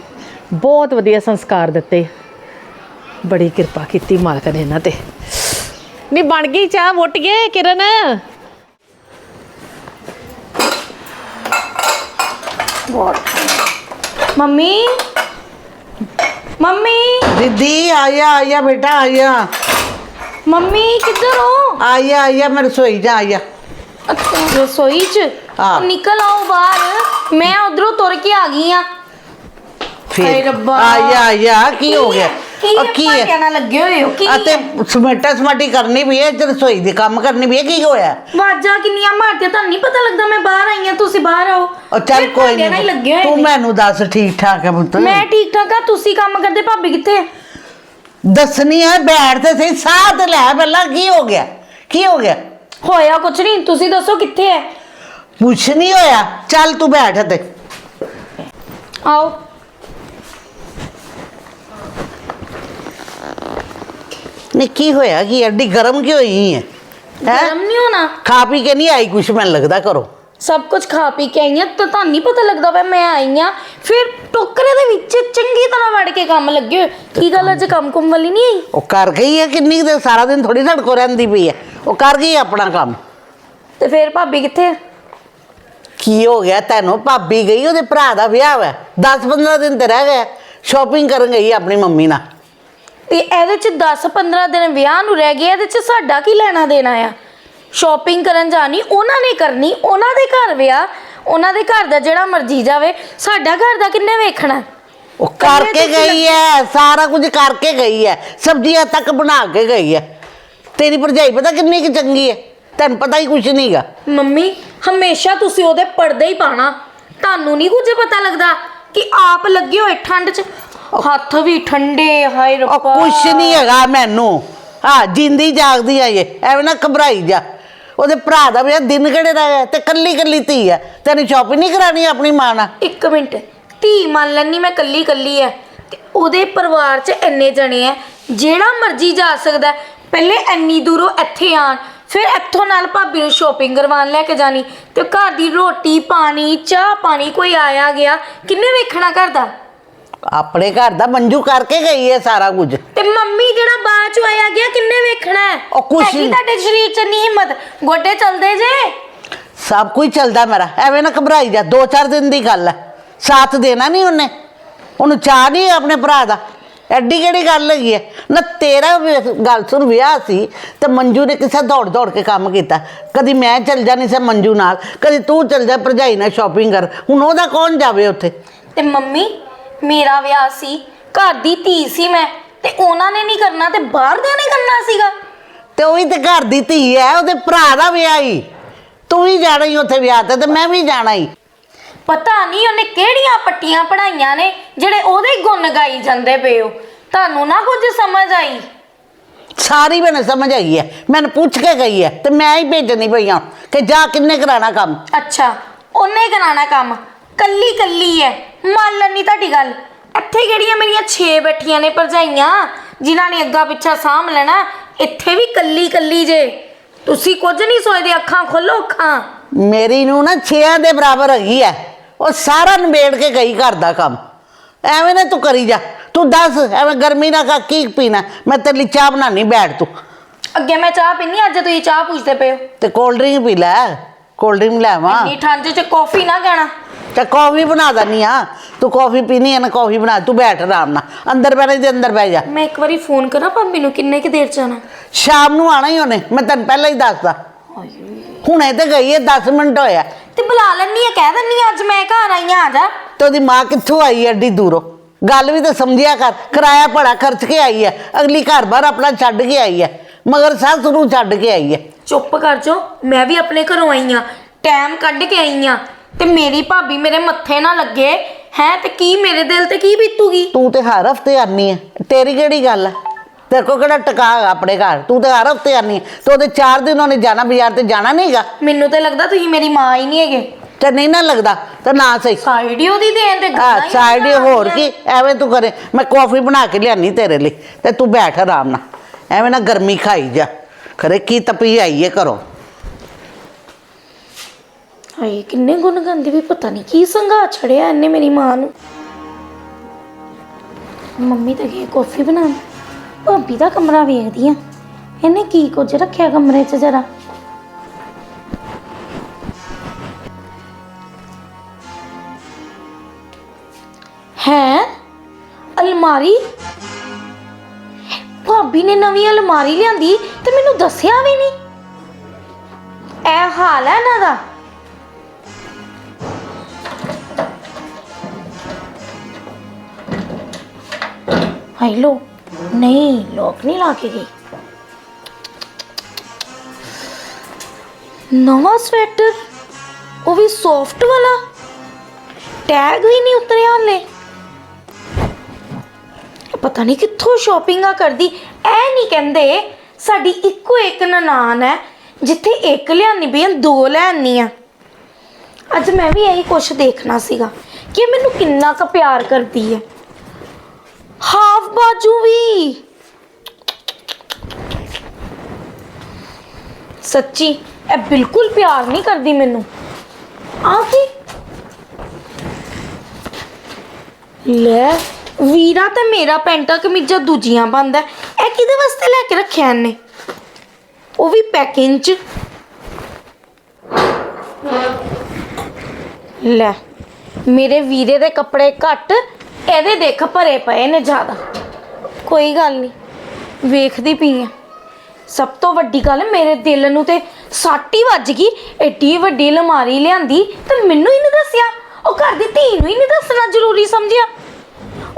ਬਹੁਤ ਵਧੀਆ ਸੰਸਕਾਰ ਦਿੱਤੇ ਬੜੀ ਕਿਰਪਾ ਕੀਤੀ ਮਾਲਕ ਨੇ ਇਹਨਾਂ ਤੇ ਨਹੀਂ ਬਣ ਗਈ ਚਾਹ ਵੁੱਟ ਗਏ ਕਿਰਨ ਮੰਮੀ ਮੰਮੀ दीदी आया आया बेटा आया ਮੰਮੀ ਕਿੱਧਰ ਹੋ? ਆਈ ਆ ਮੈਂ ਰਸੋਈ ਜਾ ਆਈ ਅੱਛਾ ਰਸੋਈ 'ਚ? ਨਿਕਲ ਆਓ ਬਾਹਰ। ਮੈਂ ਉਧਰੋਂ ਤੁਰ ਕੇ ਆ ਗਈ ਆ। ਹਾਏ ਫਿਰ ਰੱਬਾ। ਕੀ ਹੋ ਗਿਆ? ਕੀ ਹੈ ਕਹਿਣਾ ਲੱਗੇ ਹੋਏ ਹੋ ਕੀ ਅਤੇ ਸਮੇਟਾ ਸਮਾਟੀ ਕਰਨੀ ਵੀ ਹੈ ਤੇ ਰਸੋਈ ਦੇ ਕੰਮ ਕਰਨੀ ਵੀ ਹੈ ਕੀ ਹੋਇਆ? ਵਾਜਾਂ ਕਿੰਨੀਆਂ ਮਾਰਦੇ ਤੁਹਾਨੂੰ ਨਹੀਂ ਪਤਾ ਲੱਗਦਾ ਮੈਂ ਬਾਹਰ ਆਈ ਆ ਤੁਸੀਂ ਬਾਹਰ ਆਓ। ਚੱਲ ਕੋਈ ਨਹੀਂ ਤੂੰ ਮੈਨੂੰ ਦੱਸ ਠੀਕ ਠਾਕ ਹੈ ਪੁੱਤ। ਮੈਂ ਠੀਕ ਠਾਕ ਆ ਤੁਸੀਂ ਕੰਮ ਕਰਦੇ ਭਾਬੀ ਕਿੱਥੇ? ਦੱਸਣੀ ਹੈ ਬੈਠ ਤੇ ਸਹੀ ਤੇ ਲੈ ਪਹਿਲਾਂ ਕੀ ਹੋ ਗਿਆ? ਕੀ ਹੋ ਗਿਆ? ਹੋਇਆ ਕੁਛ ਨਹੀਂ ਤੁਸੀਂ ਦੱਸੋ ਕਿੱਥੇ ਹੈ ਕੁਛ ਨਹੀਂ ਹੋਇਆ ਚੱਲ ਤੂੰ ਬੈਠ ਤੇ। ਆਓ। ਨਹੀਂ ਕੀ ਹੋਇਆ? ਕੀ ਅੱਡੀ ਗਰਮ ਕਿਉਂ ਹੋਈ ਹੈ ਹੈਂ? ਗਰਮ ਨਹੀਂ ਹੋਣਾ? ਖਾ ਪੀ ਕੇ ਨਹੀਂ ਆਈ ਕੁਛ ਮੈਨੂੰ ਲੱਗਦਾ ਕਰੋ। ਸਭ ਕੁਝ ਖਾ ਪੀ ਕੇ ਆਈ ਆ ਤਾਂ ਤੁਹਾਨੂੰ ਨਹੀਂ ਪਤਾ ਲੱਗਦਾ ਵਾ ਮੈਂ ਆਈ ਆ ਫਿਰ ਟੋਕਰੇ ਦੇ ਵਿੱਚ ਤਰ੍ਹਾਂ ਵੜ ਕੇ ਕੰਮ ਲੱਗੇ ਹੋਏ? ਕੀ ਗੱਲ ਅੱਜ ਕੰਮ ਕੁੰਮ ਵਾਲੀ ਨਹੀਂ ਆਈ? ਉਹ ਕਰ ਗਈ ਹੈ ਕਿੰਨੀ ਕੁ ਦੇਰ ਸਾਰਾ ਦਿਨ ਥੋੜੀ ਧੜਕੋ ਰਹਿੰਦੀ ਪਈ ਹੈ ਉਹ ਕਰ ਗਈ ਆਪਣਾ ਕੰਮ। ਤੇ ਫਿਰ ਭਾਬੀ ਕਿੱਥੇ ਆ? ਕੀ ਹੋ ਗਿਆ ਤੈਨੂੰ? ਭਾਬੀ ਗਈ ਉਹਦੇ ਭਰਾ ਦਾ ਵਿਆਹ ਹੈ 10 15 ਦਿਨ ਤੇ ਰਹਿ ਗਏ ਸ਼ਾਪਿੰਗ ਕਰਨ ਗਈ ਆਪਣੀ ਮੰਮੀ ਨਾਲ। ਤੇ ਇਹਦੇ ਚ 10-15 ਦਿਨ ਵਿਆਹ ਨੂੰ ਰਹਿ ਗਏ ਇਹਦੇ ਚ ਸਾਡਾ ਕੀ ਲੈਣਾ ਦੇਣਾ ਆ? ਸ਼ਾਪਿੰਗ ਕਰਨ ਜਾਣੀ ਉਹਨਾਂ ਨੇ ਕਰਨੀ ਉਹਨਾਂ ਦੇ ਘਰ ਵਿਆਹ ਉਹਨਾਂ ਦੇ ਘਰ ਦਾ ਜਿਹੜਾ ਮਰਜ਼ੀ ਜਾਵੇ ਸਾਡਾ ਘਰ ਦਾ ਕਿੰਨੇ ਵੇਖਣਾ? ਉਹ ਕਰਕੇ ਗਈ ਹੈ ਸਾਰਾ ਕੁਝ ਕਰਕੇ ਗਈ ਹੈ ਸਬਜ਼ੀਆਂ ਤੱਕ ਬਣਾ ਕੇ ਗਈ ਹੈ। ਤੇਰੀ ਭਰਜਾਈ ਪਤਾ ਕਿੰਨੀ ਕਿ ਚੰਗੀ ਹੈ? ਤੈਨੂੰ ਪਤਾ ਹੀ ਕੁਝ ਨਹੀਂਗਾ ਮੰਮੀ ਹਮੇਸ਼ਾ ਤੁਸੀਂ ਉਹਦੇ ਪਰਦੇ ਹੀ ਪਾਣਾ ਤੁਹਾਨੂੰ ਨਹੀਂ ਕੁਝ ਪਤਾ ਲੱਗਦਾ ਕਿ ਆਪ ਲੱਗੇ ਹੋਏ ਠੰਡ 'ਚ? ਹੱਥ ਵੀ ਠੰਡੇ ਹਾਏ ਉਹ ਰੱਬਾ ਕੁਛ ਨਹੀਂ ਹੈਗਾ ਮੈਨੂੰ। ਹਾਂ ਜਿੰਦੀ ਜਾਗਦੀ ਆ ਇਹ। ਐਵੇਂ ਨਾ ਘਬਰਾਈ ਜਾ। ਉਹਦੇ ਭਰਾ ਦਾ ਵਿਆਹ ਦਿਨ ਕਿਹੜੇ ਦਾ ਹੈ? ਤੇ ਕੱਲੀ ਕੱਲੀ ਧੀ ਹੈ। ਤੈਨੂੰ ਸ਼ਾਪਿੰਗ ਨਹੀਂ ਕਰਾਣੀ ਆਪਣੀ ਮਾਂ ਨਾਲ? ਇੱਕ ਮਿੰਟ। ਧੀ ਮੰਨ ਲੈਣੀ ਮੈਂ ਕੱਲੀ ਕੱਲੀ ਐ। ਤੇ ਉਹਦੇ ਪਰਿਵਾਰ 'ਚ ਇੰਨੇ ਜਣੇ ਐ ਜਿਹੜਾ ਮਰਜ਼ੀ ਜਾ ਸਕਦਾ ਹੈ। ਪਹਿਲੇ ਇੰਨੀ ਦੂਰੋਂ ਇੱਥੇ ਆਣ ਫਿਰ ਇੱਥੋਂ ਨਾਲ ਭਾਬੀ ਨੂੰ ਸ਼ੋਪਿੰਗ ਕਰਵਾਉਣ ਲੈ ਕੇ ਜਾਣੀ। ਤੇ ਘਰ ਦੀ ਰੋਟੀ ਪਾਣੀ ਚਾਹ ਪਾਣੀ ਕੋਈ ਆਇਆ ਗਿਆ ਕਿੰਨੇ ਵੇਖਣਾ ਘਰ ਦਾ? ਆਪਣੇ ਘਰ ਦਾ ਮੰਜੂ ਕਰਕੇ ਗਈ ਹੈ ਸਾਰਾ ਕੁਝ। ਤੇ ਮੰਮੀ ਜਿਹੜਾ ਬਾਅਦ ਚ ਆਇਆ ਗਿਆ ਕਿੰਨੇ ਵੇਖਣਾ ਹੈ ਉਹ ਕੁਛ ਹੈਗੀ ਨਹੀਂ। ਤੁਹਾਡੇ ਸਰੀਰ 'ਚ ਨਹੀਂ ਹਿੰਮਤ? ਗੋਡੇ ਚੱਲਦੇ ਜੇ? ਸਭ ਕੁਝ ਚੱਲਦਾ ਮੇਰਾ। ਐਵੇਂ ਨਾ ਘਬਰਾਈ ਜਾ ਦੋ ਚਾਰ ਦਿਨ ਦੀ ਗੱਲ ਹੈ ਸਾਥ ਦੇਣਾ ਨਹੀਂ ਉਹਨੇ। ਉਹਨੂੰ ਚਾਹ ਨਹੀਂ ਆਪਣੇ ਭਰਾ ਦਾ। ਐਡੀ ਕਿਹੜੀ ਗੱਲ ਹੈਗੀ ਹੈ? ਨਾ ਤੇਰਾ ਗੱਲ ਸੁਣ ਵਿਆਹ ਸੀ ਤੇ ਮੰਜੂ ਨੇ ਕਿਸੇ ਦੌੜ ਦੌੜ ਕੇ ਕੰਮ ਕੀਤਾ। ਕਦੀ ਮੈਂ ਚੱਲ ਜਾਣੀ ਸੀ ਮੰਜੂ ਨਾਲ ਕਦੀ ਤੂੰ ਚੱਲ ਜਾ ਭਰਜਾਈ ਨਾਲ ਸ਼ਾਪਿੰਗ ਕਰ। ਹੁਣ ਉਹਦਾ ਕੌਣ ਜਾਵੇ ਉੱਥੇ? ਤੇ ਮੰਮੀ ਮੇਰਾ ਵਿਆਹ ਸੀ ਘਰ ਦੀ ਧੀ ਸੀ ਮੈਂ ਤੇ ਉਹਨਾਂ ਨੇ ਨਹੀਂ ਕਰਨਾ ਤੇ ਬਾਹਰ ਦੇ ਨੇ ਕਰਨਾ ਸੀਗਾ। ਤੇ ਉਹੀ ਤੇ ਘਰ ਦੀ ਧੀ ਹੈ ਉਹਦੇ ਭਰਾ ਦਾ ਵਿਆਹ ਹੀ। ਤੂੰ ਵੀ ਜਾਣਾ ਹੀ ਉੱਥੇ ਵਿਆਹ ਤੇ ਤੇ ਮੈਂ ਵੀ ਜਾਣਾ ਹੀ। ਪਤਾ ਨਹੀਂ ਉਹਨੇ ਕਿਹੜੀਆਂ ਪੱਟੀਆਂ ਪੜਾਈਆਂ ਨੇ ਜਿਹੜੇ ਉਹਦੇ ਹੀ ਗੁਣ ਗਾਈ ਜਾਂਦੇ ਪਏ ਹੋ। ਤੁਹਾਨੂੰ ਨਾ ਕੁਝ ਸਮਝ ਆਈ? ਸਾਰੀ ਮੈਨੂੰ ਸਮਝ ਆਈ ਹੈ। ਮੈਨੂੰ ਪੁੱਛ ਕੇ ਗਈ ਹੈ ਤੇ ਮੈਂ ਹੀ ਭੇਜਣੀ ਪਈ ਹਾਂ ਕਿ ਜਾ ਕਿੰਨੇ ਕਰਾਣਾ ਕੰਮ? ਅੱਛਾ ਉਹਨੇ ਕਰਾਣਾ ਕੰਮ। ਕੱਲੀ ਕੱਲੀ ਐ ਮੰਨ ਲੈਣੀ ਤੁਹਾਡੀ ਗੱਲ। ਇੱਥੇ ਕਿਹੜੀਆਂ ਮੇਰੀਆਂ 6 ਬੈਠੀਆਂ ਨੇ ਭਰਜਾਈਆਂ ਜਿਨ੍ਹਾਂ ਨੇ ਅੱਗਾ ਪਿੱਛਾ ਸਾਂਭ ਲੈਣਾ ਇੱਥੇ ਵੀ ਕੱਲੀ ਕੱਲੀ ਜੇ। ਤੁਸੀਂ ਕੁਝ ਨਹੀਂ ਸੋਚਦੇ ਅੱਖਾਂ ਖੋਲੋ ਅੱਖਾਂ। ਮੇਰੀ ਨੂੰ ਨਾ ਛੇਆਂ ਦੇ ਬਰਾਬਰ ਹੈਗੀ ਹੈ। ਉਹ ਸਾਰਾ ਨਿਬੇੜ ਕੇ ਗਈ ਘਰ ਦਾ ਕੰਮ। ਐਵੇਂ ਨਾ ਤੂੰ ਕਰੀ ਜਾ। ਤੂੰ ਦੱਸ ਐਵੇਂ ਗਰਮੀ ਨਾਲ ਕਾ ਕੀ ਪੀਣਾ? ਮੈਂ ਤੇਰੇ ਲਈ ਚਾਹ ਬਣਾਣੀ ਬੈਠ ਤੂੰ। ਅੱਗੇ ਮੈਂ ਚਾਹ ਪੀਨੀ ਅੱਜ ਤੁਸੀਂ ਚਾਹ ਪੁੱਛਦੇ ਪਏ ਹੋ। ਤੇ ਕੋਲਡ ਡਰਿੰਕ ਪੀ ਲੈ। ਕੋਲਡ ਡਰਿੰਕ ਲੈਵਾਂ ਇੰਨੀ ਠੰਡ 'ਚ ਕੌਫੀ ਨਾ ਕਹਿਣਾ। ਤੇ ਕੌਫੀ ਬਣਾ ਦਨੀ ਆ ਤੂੰ ਕੌਫੀ ਪੀਣੀ ਹੈ ਨਾ ਕੌਫੀ ਬਣਾ। ਤੂੰ ਬੈਠ ਆਰਾਮ ਨਾਲ। ਅੰਦਰ ਬੈਠ ਦੇ ਅੰਦਰ ਬਹਿ ਜਾ। ਮੈਂ ਇੱਕ ਵਾਰੀ ਫੋਨ ਕਰਾਂ ਭਾਬੀ ਨੂੰ ਕਿੰਨੇ ਕੁ ਦੇਰ 'ਚ ਆਣਾ ਸ਼ਾਮ ਨੂੰ ਆਣਾ ਹੀ ਉਹਨੇ। ਮੈਂ ਤੈਨੂੰ ਪਹਿਲਾਂ ਹੀ ਦੱਸਦਾ। ਹੁਣੇ ਤੇ ਗਈ ਹੈ 10 ਮਿੰਟ ਹੋਇਆ। ਤੇ ਬੁਲਾ ਲੈਣੀ ਆ ਕਹਿ ਦਿੰਨੀ ਆ ਅੱਜ ਮੈਂ ਘਰ ਆਈ ਆ ਆ ਜਾ। ਤੇ ਉਹਦੀ ਮਾਂ ਕਿੱਥੋਂ ਆਈ ਐਡੀ ਦੂਰੋਂ? ਗੱਲ ਵੀ ਤਾਂ ਸਮਝਿਆ ਕਰ ਕਿਰਾਇਆ ਭੜਾ ਖਰਚ ਕੇ ਆਈ ਹੈ ਅਗਲੀ ਘਰ ਬਾਰ ਆਪਣਾ ਛੱਡ ਕੇ ਆਈ ਹੈ ਮਗਰ ਸੱਸ ਨੂੰ ਛੱਡ ਕੇ ਆਈ ਹੈ ਚੁੱਪ ਕਰ ਜੋ ਮੈਂ ਵੀ ਆਪਣੇ ਘਰੋਂ ਆਈ ਆ ਟਾਈਮ ਕੱਢ ਕੇ ਆਈ ਆ ਤੇ ਮੇਰੀ ਭਾਬੀ ਮੇਰੇ ਮੱਥੇ ਨਾ ਲੱਗੇ ਹੈ ਤੇ ਕੀ ਮੇਰੇ ਦਿਲ ਤੇ ਕੀ ਬੀਤੂਗੀ? ਤੂੰ ਤੇ ਹਰ ਹਫ਼ਤੇ ਆਨੀ ਹੈ ਤੇਰੀ ਕਿਹੜੀ ਗੱਲ ਹੈ ਤੇਰੇ ਕੋ ਕਿਹੜਾ ਟਿਕਾ ਹੈਗਾ ਆਪਣੇ ਘਰ? ਤੂੰ ਤੇ ਹਰ ਹਫ਼ਤੇ ਆਨੀ ਹੈ। ਤੇ ਉਹਦੇ ਚਾਰ ਦਿਨ ਉਹਨੇ ਜਾਣਾ ਬਾਜ਼ਾਰ ਤੇ ਜਾਣਾ ਨਹੀਂਗਾ ਮੈਨੂੰ ਤੇ ਲੱਗਦਾ ਤੁਸੀਂ ਮੇਰੀ ਮਾਂ ਹੀ ਨਹੀਂ ਹੈਗੇ। ਤੇ ਨਹੀਂ ਨਾ ਲੱਗਦਾ ਤੇ ਨਾ ਸਹੀ। ਸਾਈਡ ਹੀ ਉਹਦੀ ਦੇਣ ਤੇ ਗੱਲਾਂ ਹੀ ਸਾਈਡ ਨਹੀਂ ਹੋਰ। ਕੀ? ਐਵੇਂ ਤੂੰ ਕਰੇ ਮੈਂ ਕੌਫੀ ਬਣਾ ਕੇ ਲਿਆਨੀ ਤੇਰੇ ਲਈ ਤੇ ਤੂੰ ਬੈਠ ਆਰਾਮ ਨਾਲ। ਐਵੇਂ ਨਾ ਗਰਮੀ ਖਾਈ ਜਾ। ਖਰੇ ਕੀ ਤਪੀ ਆਈ ਹੈ ਘਰੋਂ? ਹਾਏ ਕਿੰਨੇ ਗੁਣ ਗੰਦੀ ਵੀ ਪਤਾ ਨਹੀਂ ਕੀ ਸੰਘਾ ਛੜਿਆ ਇਹਨੇ ਮੇਰੀ ਮਾਂ ਨੂੰ। ਮੰਮੀ ਤਾਂ ਗਈ ਕਾਫੀ ਬਣਾਉਣ। ਭਾਬੀ ਦਾ ਕਮਰਾ ਵੇਖਦੀ ਆ। ਇਹਨੇ ਕੀ ਕੁਝ ਰੱਖਿਆ ਕਮਰੇ 'ਚ ਜਰਾ? ਹੈ? ਅਲਮਾਰੀ? ਭਾਬੀ ਨੇ ਨਵੀਂ ਅਲਮਾਰੀ ਲਿਆਂਦੀ ਤੇ ਮੈਨੂੰ ਦੱਸਿਆ ਵੀ ਨਹੀਂ। ਇਹ ਹਾਲ ਹੈ ਇਹਨਾਂ ਦਾ। ਹਾਈ ਲੋ ਨਹੀਂ, ਲੋਕ ਨਹੀਂ ਲਾ ਕੇ ਗਈ ਨਵਾਂ ਸਵੈਟਰ? ਉਹ ਵੀ ਸੌਫਟ ਵਾਲਾ? ਟੈਗ ਵੀ ਨਹੀਂ ਉਤਰਿਆ ਹਲੇ। ਪਤਾ ਨਹੀਂ ਕਿੱਥੋਂ ਸ਼ਾਪਿੰਗਾਂ ਕਰਦੀ। ਐ ਨਹੀਂ ਕਹਿੰਦੇ, ਸਾਡੀ ਇੱਕੋ ਇੱਕ ਨਨਾਣ ਹੈ, ਜਿੱਥੇ ਇੱਕ ਲਿਆਨੀ ਪਈ ਦੋ ਲੈਣੀ ਆ ਅੱਜ ਮੈਂ ਵੀ ਇਹੀ ਕੁਛ ਦੇਖਣਾ ਸੀਗਾ, ਕਿ ਇਹ ਮੈਨੂੰ ਕਿੰਨਾ ਕੁ ਪਿਆਰ ਕਰਦੀ ਹੈ। ਹਾਫ ਬਾਜੂ ਵੀ। ਸੱਚੀ, ਇਹ ਬਿਲਕੁਲ ਪਿਆਰ ਨਹੀਂ ਕਰਦੀ ਮੈਨੂੰ। ਆ ਕੀ? ਲੈ, ਵੀਰਾ ਤੇ ਮੇਰਾ ਪੈਂਟਾ ਕਮੀਜ਼ਾਂ ਦੂਜੀਆਂ ਬੰਦ ਇਹ ਕਿਹਦੇ ਵਾਸਤੇ ਲੈ ਕੇ ਰੱਖਿਆ ਇਹਨੇ? ਉਹ ਵੀ ਪੈਕਿੰਗ ਚ। ਲੈ, ਮੇਰੇ ਵੀਰੇ ਦੇ ਕੱਪੜੇ ਘੱਟ ਇਹਦੇ ਦੇਖ ਭਰੇ ਪਏ ਨੇ ਜ਼ਿਆਦਾ। ਕੋਈ ਗੱਲ ਨਹੀਂ ਵੇਖਦੀ ਪਈ ਆ। ਸਭ ਤੋਂ ਵੱਡੀ ਗੱਲ ਮੇਰੇ ਦਿਲ ਨੂੰ ਤੇ ਸੱਟ ਹੀ ਵੱਜ ਗਈ। ਏਡੀ ਵੱਡੀ ਅਲਮਾਰੀ ਲਿਆਂਦੀ ਤੇ ਮੈਨੂੰ ਹੀ ਨਹੀਂ ਦੱਸਿਆ। ਉਹ ਘਰ ਦੀ ਧੀ ਨੂੰ ਹੀ ਨਹੀਂ ਦੱਸਣਾ ਜ਼ਰੂਰੀ ਸਮਝਿਆ।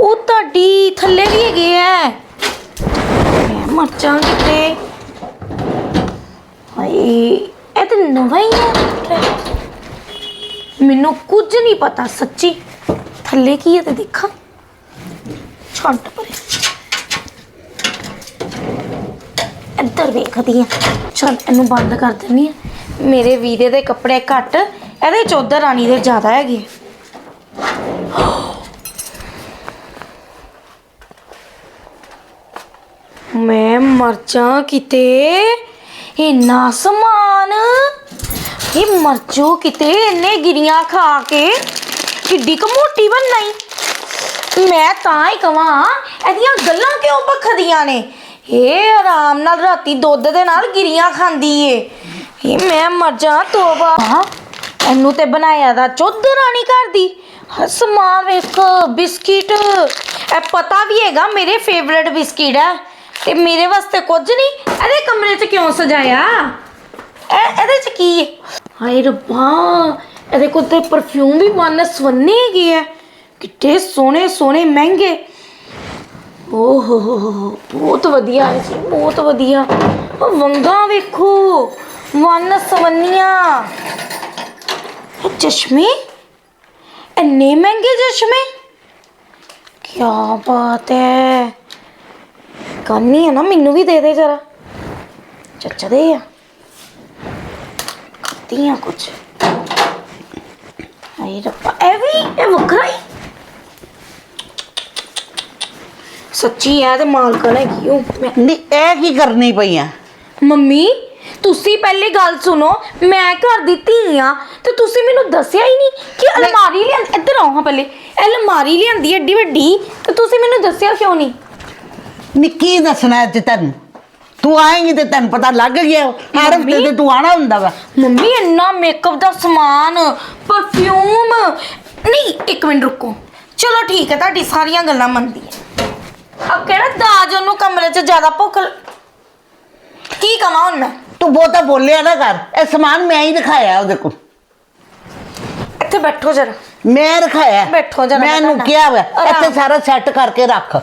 ਉਹ ਤੁਹਾਡੀ ਥੱਲੇ ਵੀ ਹੈਗੇ ਐ। ਮੈਂ ਮਰ ਜਾਂ ਕਿਤੇ ਹਾਏ, ਇਹ ਤਾਂ ਨਵਾਂ ਹੀ ਹੈ। ਮੈਨੂੰ ਕੁਝ ਨਹੀਂ ਪਤਾ, ਸੱਚੀ। ਥੱਲੇ ਕੀ ਹੈ ਤੇ ਦੇਖਾਂ। ਛੱਡ ਪਰੇ। ਇੱਧਰ ਵੇਖਦੀ ਆ ਚਲ, ਇਹਨੂੰ ਬੰਦ ਕਰ ਦਿੰਨੀ ਆ ਮੇਰੇ ਵੀਰੇ ਦੇ ਕੱਪੜੇ ਘੱਟ, ਇਹਦੇ ਚੌਧਰ ਰਾਣੀ ਦੇ ਜ਼ਿਆਦਾ ਹੈਗੇ। ਮੈਂ ਮਰ ਜਾ ਕਿਤੇ, ਇੰਨਾ ਸਮਾਨ। ਇਹ ਮਰਜੋ ਕਿਤੇ, ਇੰਨੇ ਗਿਰੀਆਂ ਖਾ ਕੇ। ਕਿੱਡੀ ਕੁ ਮੋਟੀ ਬਣਨਾਈ ਮੈਂ ਤਾਂ ਹੀ ਕਵਾਂ, ਇਹਦੀਆਂ ਗੱਲਾਂ ਕਿਉਂ ਭਖਦੀਆਂ ਨੇ? ਇਹ ਆਰਾਮ ਨਾਲ ਰਾਤੀ ਦੁੱਧ ਦੇ ਨਾਲ ਗਿਰੀਆਂ ਖਾਂਦੀ ਏ। ਇਹ ਮੈਂ ਮਰ ਜਾ ਤੋਬਾ ਇਹਨੂੰ ਤੇ ਬਣਾਇਆ ਦਾ ਚੁੱਧ ਰਾਣੀ ਘਰ ਦੀ। ਸਮਾਨ ਵੇਖ, ਬਿਸਕਿਟ। ਇਹ ਪਤਾ ਵੀ ਹੈਗਾ ਮੇਰੇ ਫੇਵਰਿਟ ਬਿਸਕਿਟ ਹੈ। ਤੇ ਮੇਰੇ ਵਾਸਤੇ ਕੁਝ ਨਹੀਂ, ਇਹਦੇ ਕਮਰੇ 'ਚ ਕਿਉਂ ਸਜਾਇਆ? ਇਹ ਇਹਦੇ 'ਚ ਕੀ ਹਾਏ ਰੱਬਾ ਇਹਦੇ ਕੋਲ ਤੇ ਪਰਫਿਊਮ ਵੀ ਮਨ ਸਵੰਨੇ ਹੈਗੇ ਆ। ਕਿੱਡੇ ਸੋਹਣੇ ਸੋਹਣੇ, ਮਹਿੰਗੇ। ਓਹ ਹੋ ਬਹੁਤ ਵਧੀਆ ਹੈ ਜੀ, ਬਹੁਤ ਵਧੀਆ। ਉਹ ਵੰਗਾ ਵੇਖੋ ਵਨ ਸਵੰਨੀਆਂ। ਚਸ਼ਮੇ? ਇੰਨੇ ਮਹਿੰਗੇ ਚਸ਼ਮੇ? ਕੀ ਬਾਤ ਹੈ। ਕੰਨੀ ਹੈ ਨਾ, ਮੈਨੂੰ ਵੀ ਦੇ ਦੇ ਜਰਾ। ਚੱਚਦੇ ਆ। ਕਰਦੀਆਂ ਕੁਛ। ਆਈ ਰੱਬਾ ਇਹ ਵੀ ਇਹ ਵੱਖਰਾ ਹੀ। ਸੱਚੀ ਹੈ ਤੇ ਮਾਲਕਣ ਹੈਗੀ ਉਹ? ਮੈਂ ਨਹੀਂ ਇਹ ਕੀ ਕਰਨੀ ਪਈ ਆ? ਮੰਮੀ ਤੁਸੀਂ ਪਹਿਲੇ ਗੱਲ ਸੁਣੋ ਮੈਂ ਘਰ ਦੀ ਧੀ ਆ ਤੇ ਤੁਸੀਂ ਮੈਨੂੰ ਦੱਸਿਆ ਹੀ ਨਹੀਂ ਕਿ ਅਲਮਾਰੀ ਲਿਆਂ ਇੱਧਰ ਆਓ ਹਾਂ ਪਹਿਲੇ। ਇਹ ਅਲਮਾਰੀ ਲਿਆਂਦੀ ਏਡੀ ਵੱਡੀ ਤੇ ਤੁਸੀਂ ਮੈਨੂੰ ਦੱਸਿਆ ਕਿਉਂ ਨਹੀਂ? ਨੀ ਕੀ ਦੱਸਣਾ ਅੱਜ ਤੈਨੂੰ। ਤੂੰ ਆਏਂਗੀ ਤੇ ਤੈਨੂੰ ਪਤਾ ਲੱਗ ਗਿਆ ਹਰ ਹਫ਼ਤੇ ਤੇ ਤੂੰ ਆਣਾ ਹੁੰਦਾ ਵਾ। ਮੰਮੀ ਇੰਨਾ ਮੇਕਅਪ ਦਾ ਸਮਾਨ ਪਰਫਿਊਮ ਨਹੀਂ ਇੱਕ ਮਿੰਟ ਰੁਕੋ। ਚਲੋ ਠੀਕ ਹੈ ਤੁਹਾਡੀ ਸਾਰੀਆਂ ਗੱਲਾਂ ਮੰਨਦੀ ਹੈ। ਅਬ ਕਿਹੜਾ ਦਾਜ ਉਹਨੂੰ ਕਮਰੇ 'ਚ ਜ਼ਿਆਦਾ ਭੁੱਖ ਲ- ਕੀ ਕਵਾਂ ਹੁਣ ਮੈਂ? ਤੂੰ ਬਹੁਤਾ ਬੋਲਿਆ ਨਾ ਕਰ। ਇਹ ਸਮਾਨ ਮੈਂ ਹੀ ਦਿਖਾਇਆ ਉਹਦੇ ਕੋਲ। ਇੱਥੇ ਬੈਠੋ ਜਰਾ। ਮੈਂ ਰਖਾਇਆ। ਬੈਠੋ ਜਰਾ ਮੈਂ ਮੈਂ ਇਹਨੂੰ ਕਿਹਾ ਵਾ ਆਰਾਮ। ਇੱਥੇ ਸਾਰਾ ਸੈੱਟ ਕਰਕੇ ਰੱਖ।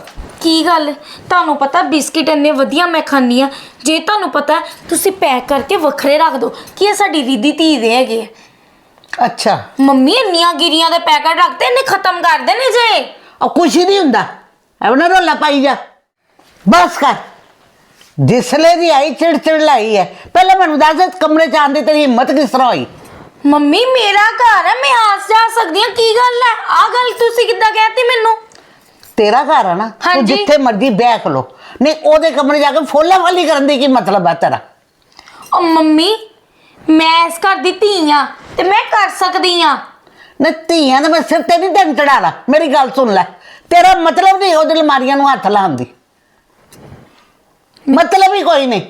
ਕੀ ਗੱਲ? ਤੁਹਾਨੂੰ ਪਤਾ ਬਿਸਕਿਟ ਇੰਨੇ ਵਧੀਆ ਮੈਂ ਖਾਂਦੀ ਆ ਜੇ ਤੁਹਾਨੂੰ ਪਤਾ ਤੁਸੀਂ ਪੈਕ ਕਰਕੇ ਵੱਖਰੇ ਰੱਖ ਦਿਓ। ਕਿ ਇਹ ਸਾਡੀ ਰੀਦੀ ਧੀ ਦੇ ਹੈਗੇ ਆ। ਅੱਛਾ। ਮੰਮੀ ਇੰਨੀਆਂ ਗਿਰੀਆਂ ਦੇ ਪੈਕਟ ਰੱਖਦੇ ਇਹਨੇ ਖਤਮ ਕਰ ਦੇਣੇ ਜੇ। ਉਹ ਕੁਛ ਨਹੀਂ ਹੁੰਦਾ। ਐਵੇਂ ਰੋਲਾ ਪਾਈ ਜਾ। ਬਸ ਕਰ। ਜਿਸਲੇ ਦੀ ਆਈ ਚਿੜ ਚਿੜ ਲਾਈ ਹੈ ਪਹਿਲਾਂ ਮੈਨੂੰ ਦੱਸ ਇਸ ਕਮਰੇ ਚ ਆਂਦੀ ਤੇਰੀ ਹਿੰਮਤ ਕਿਸ ਤਰ੍ਹਾਂ ਹੋਈ? ਮੰਮੀ ਮੇਰਾ ਘਰ ਹੈ ਮੈਂ ਆਸ ਜਾ ਸਕਦੀ ਹਾਂ। ਕੀ ਗੱਲ ਹੈ ਆ ਗੱਲ ਤੁਸੀਂ ਕਿੱਦਾਂ ਕਹਿਤੀ ਮੈਨੂੰ? ਤੇਰਾ ਘਰ ਹੈ ਨਾ ਤੂੰ ਹਾਂਜੀ। ਜਿੱਥੇ ਮਰਜ਼ੀ ਬੈਠ ਲੋ ਨਹੀਂ ਉਹਦੇ ਕਮਰੇ ਜਾ ਕੇ ਫੋਲਾ ਵਾਲੀ ਕਰਨ ਦੀ ਕੀ ਮਤਲਬ ਹੈ ਤੇਰਾ? ਉਹ ਮੰਮੀ ਮੈਂ ਇਸ ਘਰ ਦੀ ਧੀ ਆ ਤੇ ਮੈਂ ਕਰ ਸਕਦੀ ਆ। ਨਾ ਧੀਆਂ ਦੇ ਮੈਂ ਸਿਰ ਤੇ ਨਹੀਂ ਤੈਨੂੰ ਚੜਾਲਾ ਮੇਰੀ ਗੱਲ ਸੁਣ ਲੈ। ਤੇਰਾ ਮਤਲਬ ਨਹੀਂ ਉਹਦੇ ਅਲਮਾਰੀਆਂ ਨੂੰ ਹੱਥ ਲਾਉਣ ਦੀ। ਮਤਲਬ ਹੀ ਕੋਈ ਨਹੀਂ।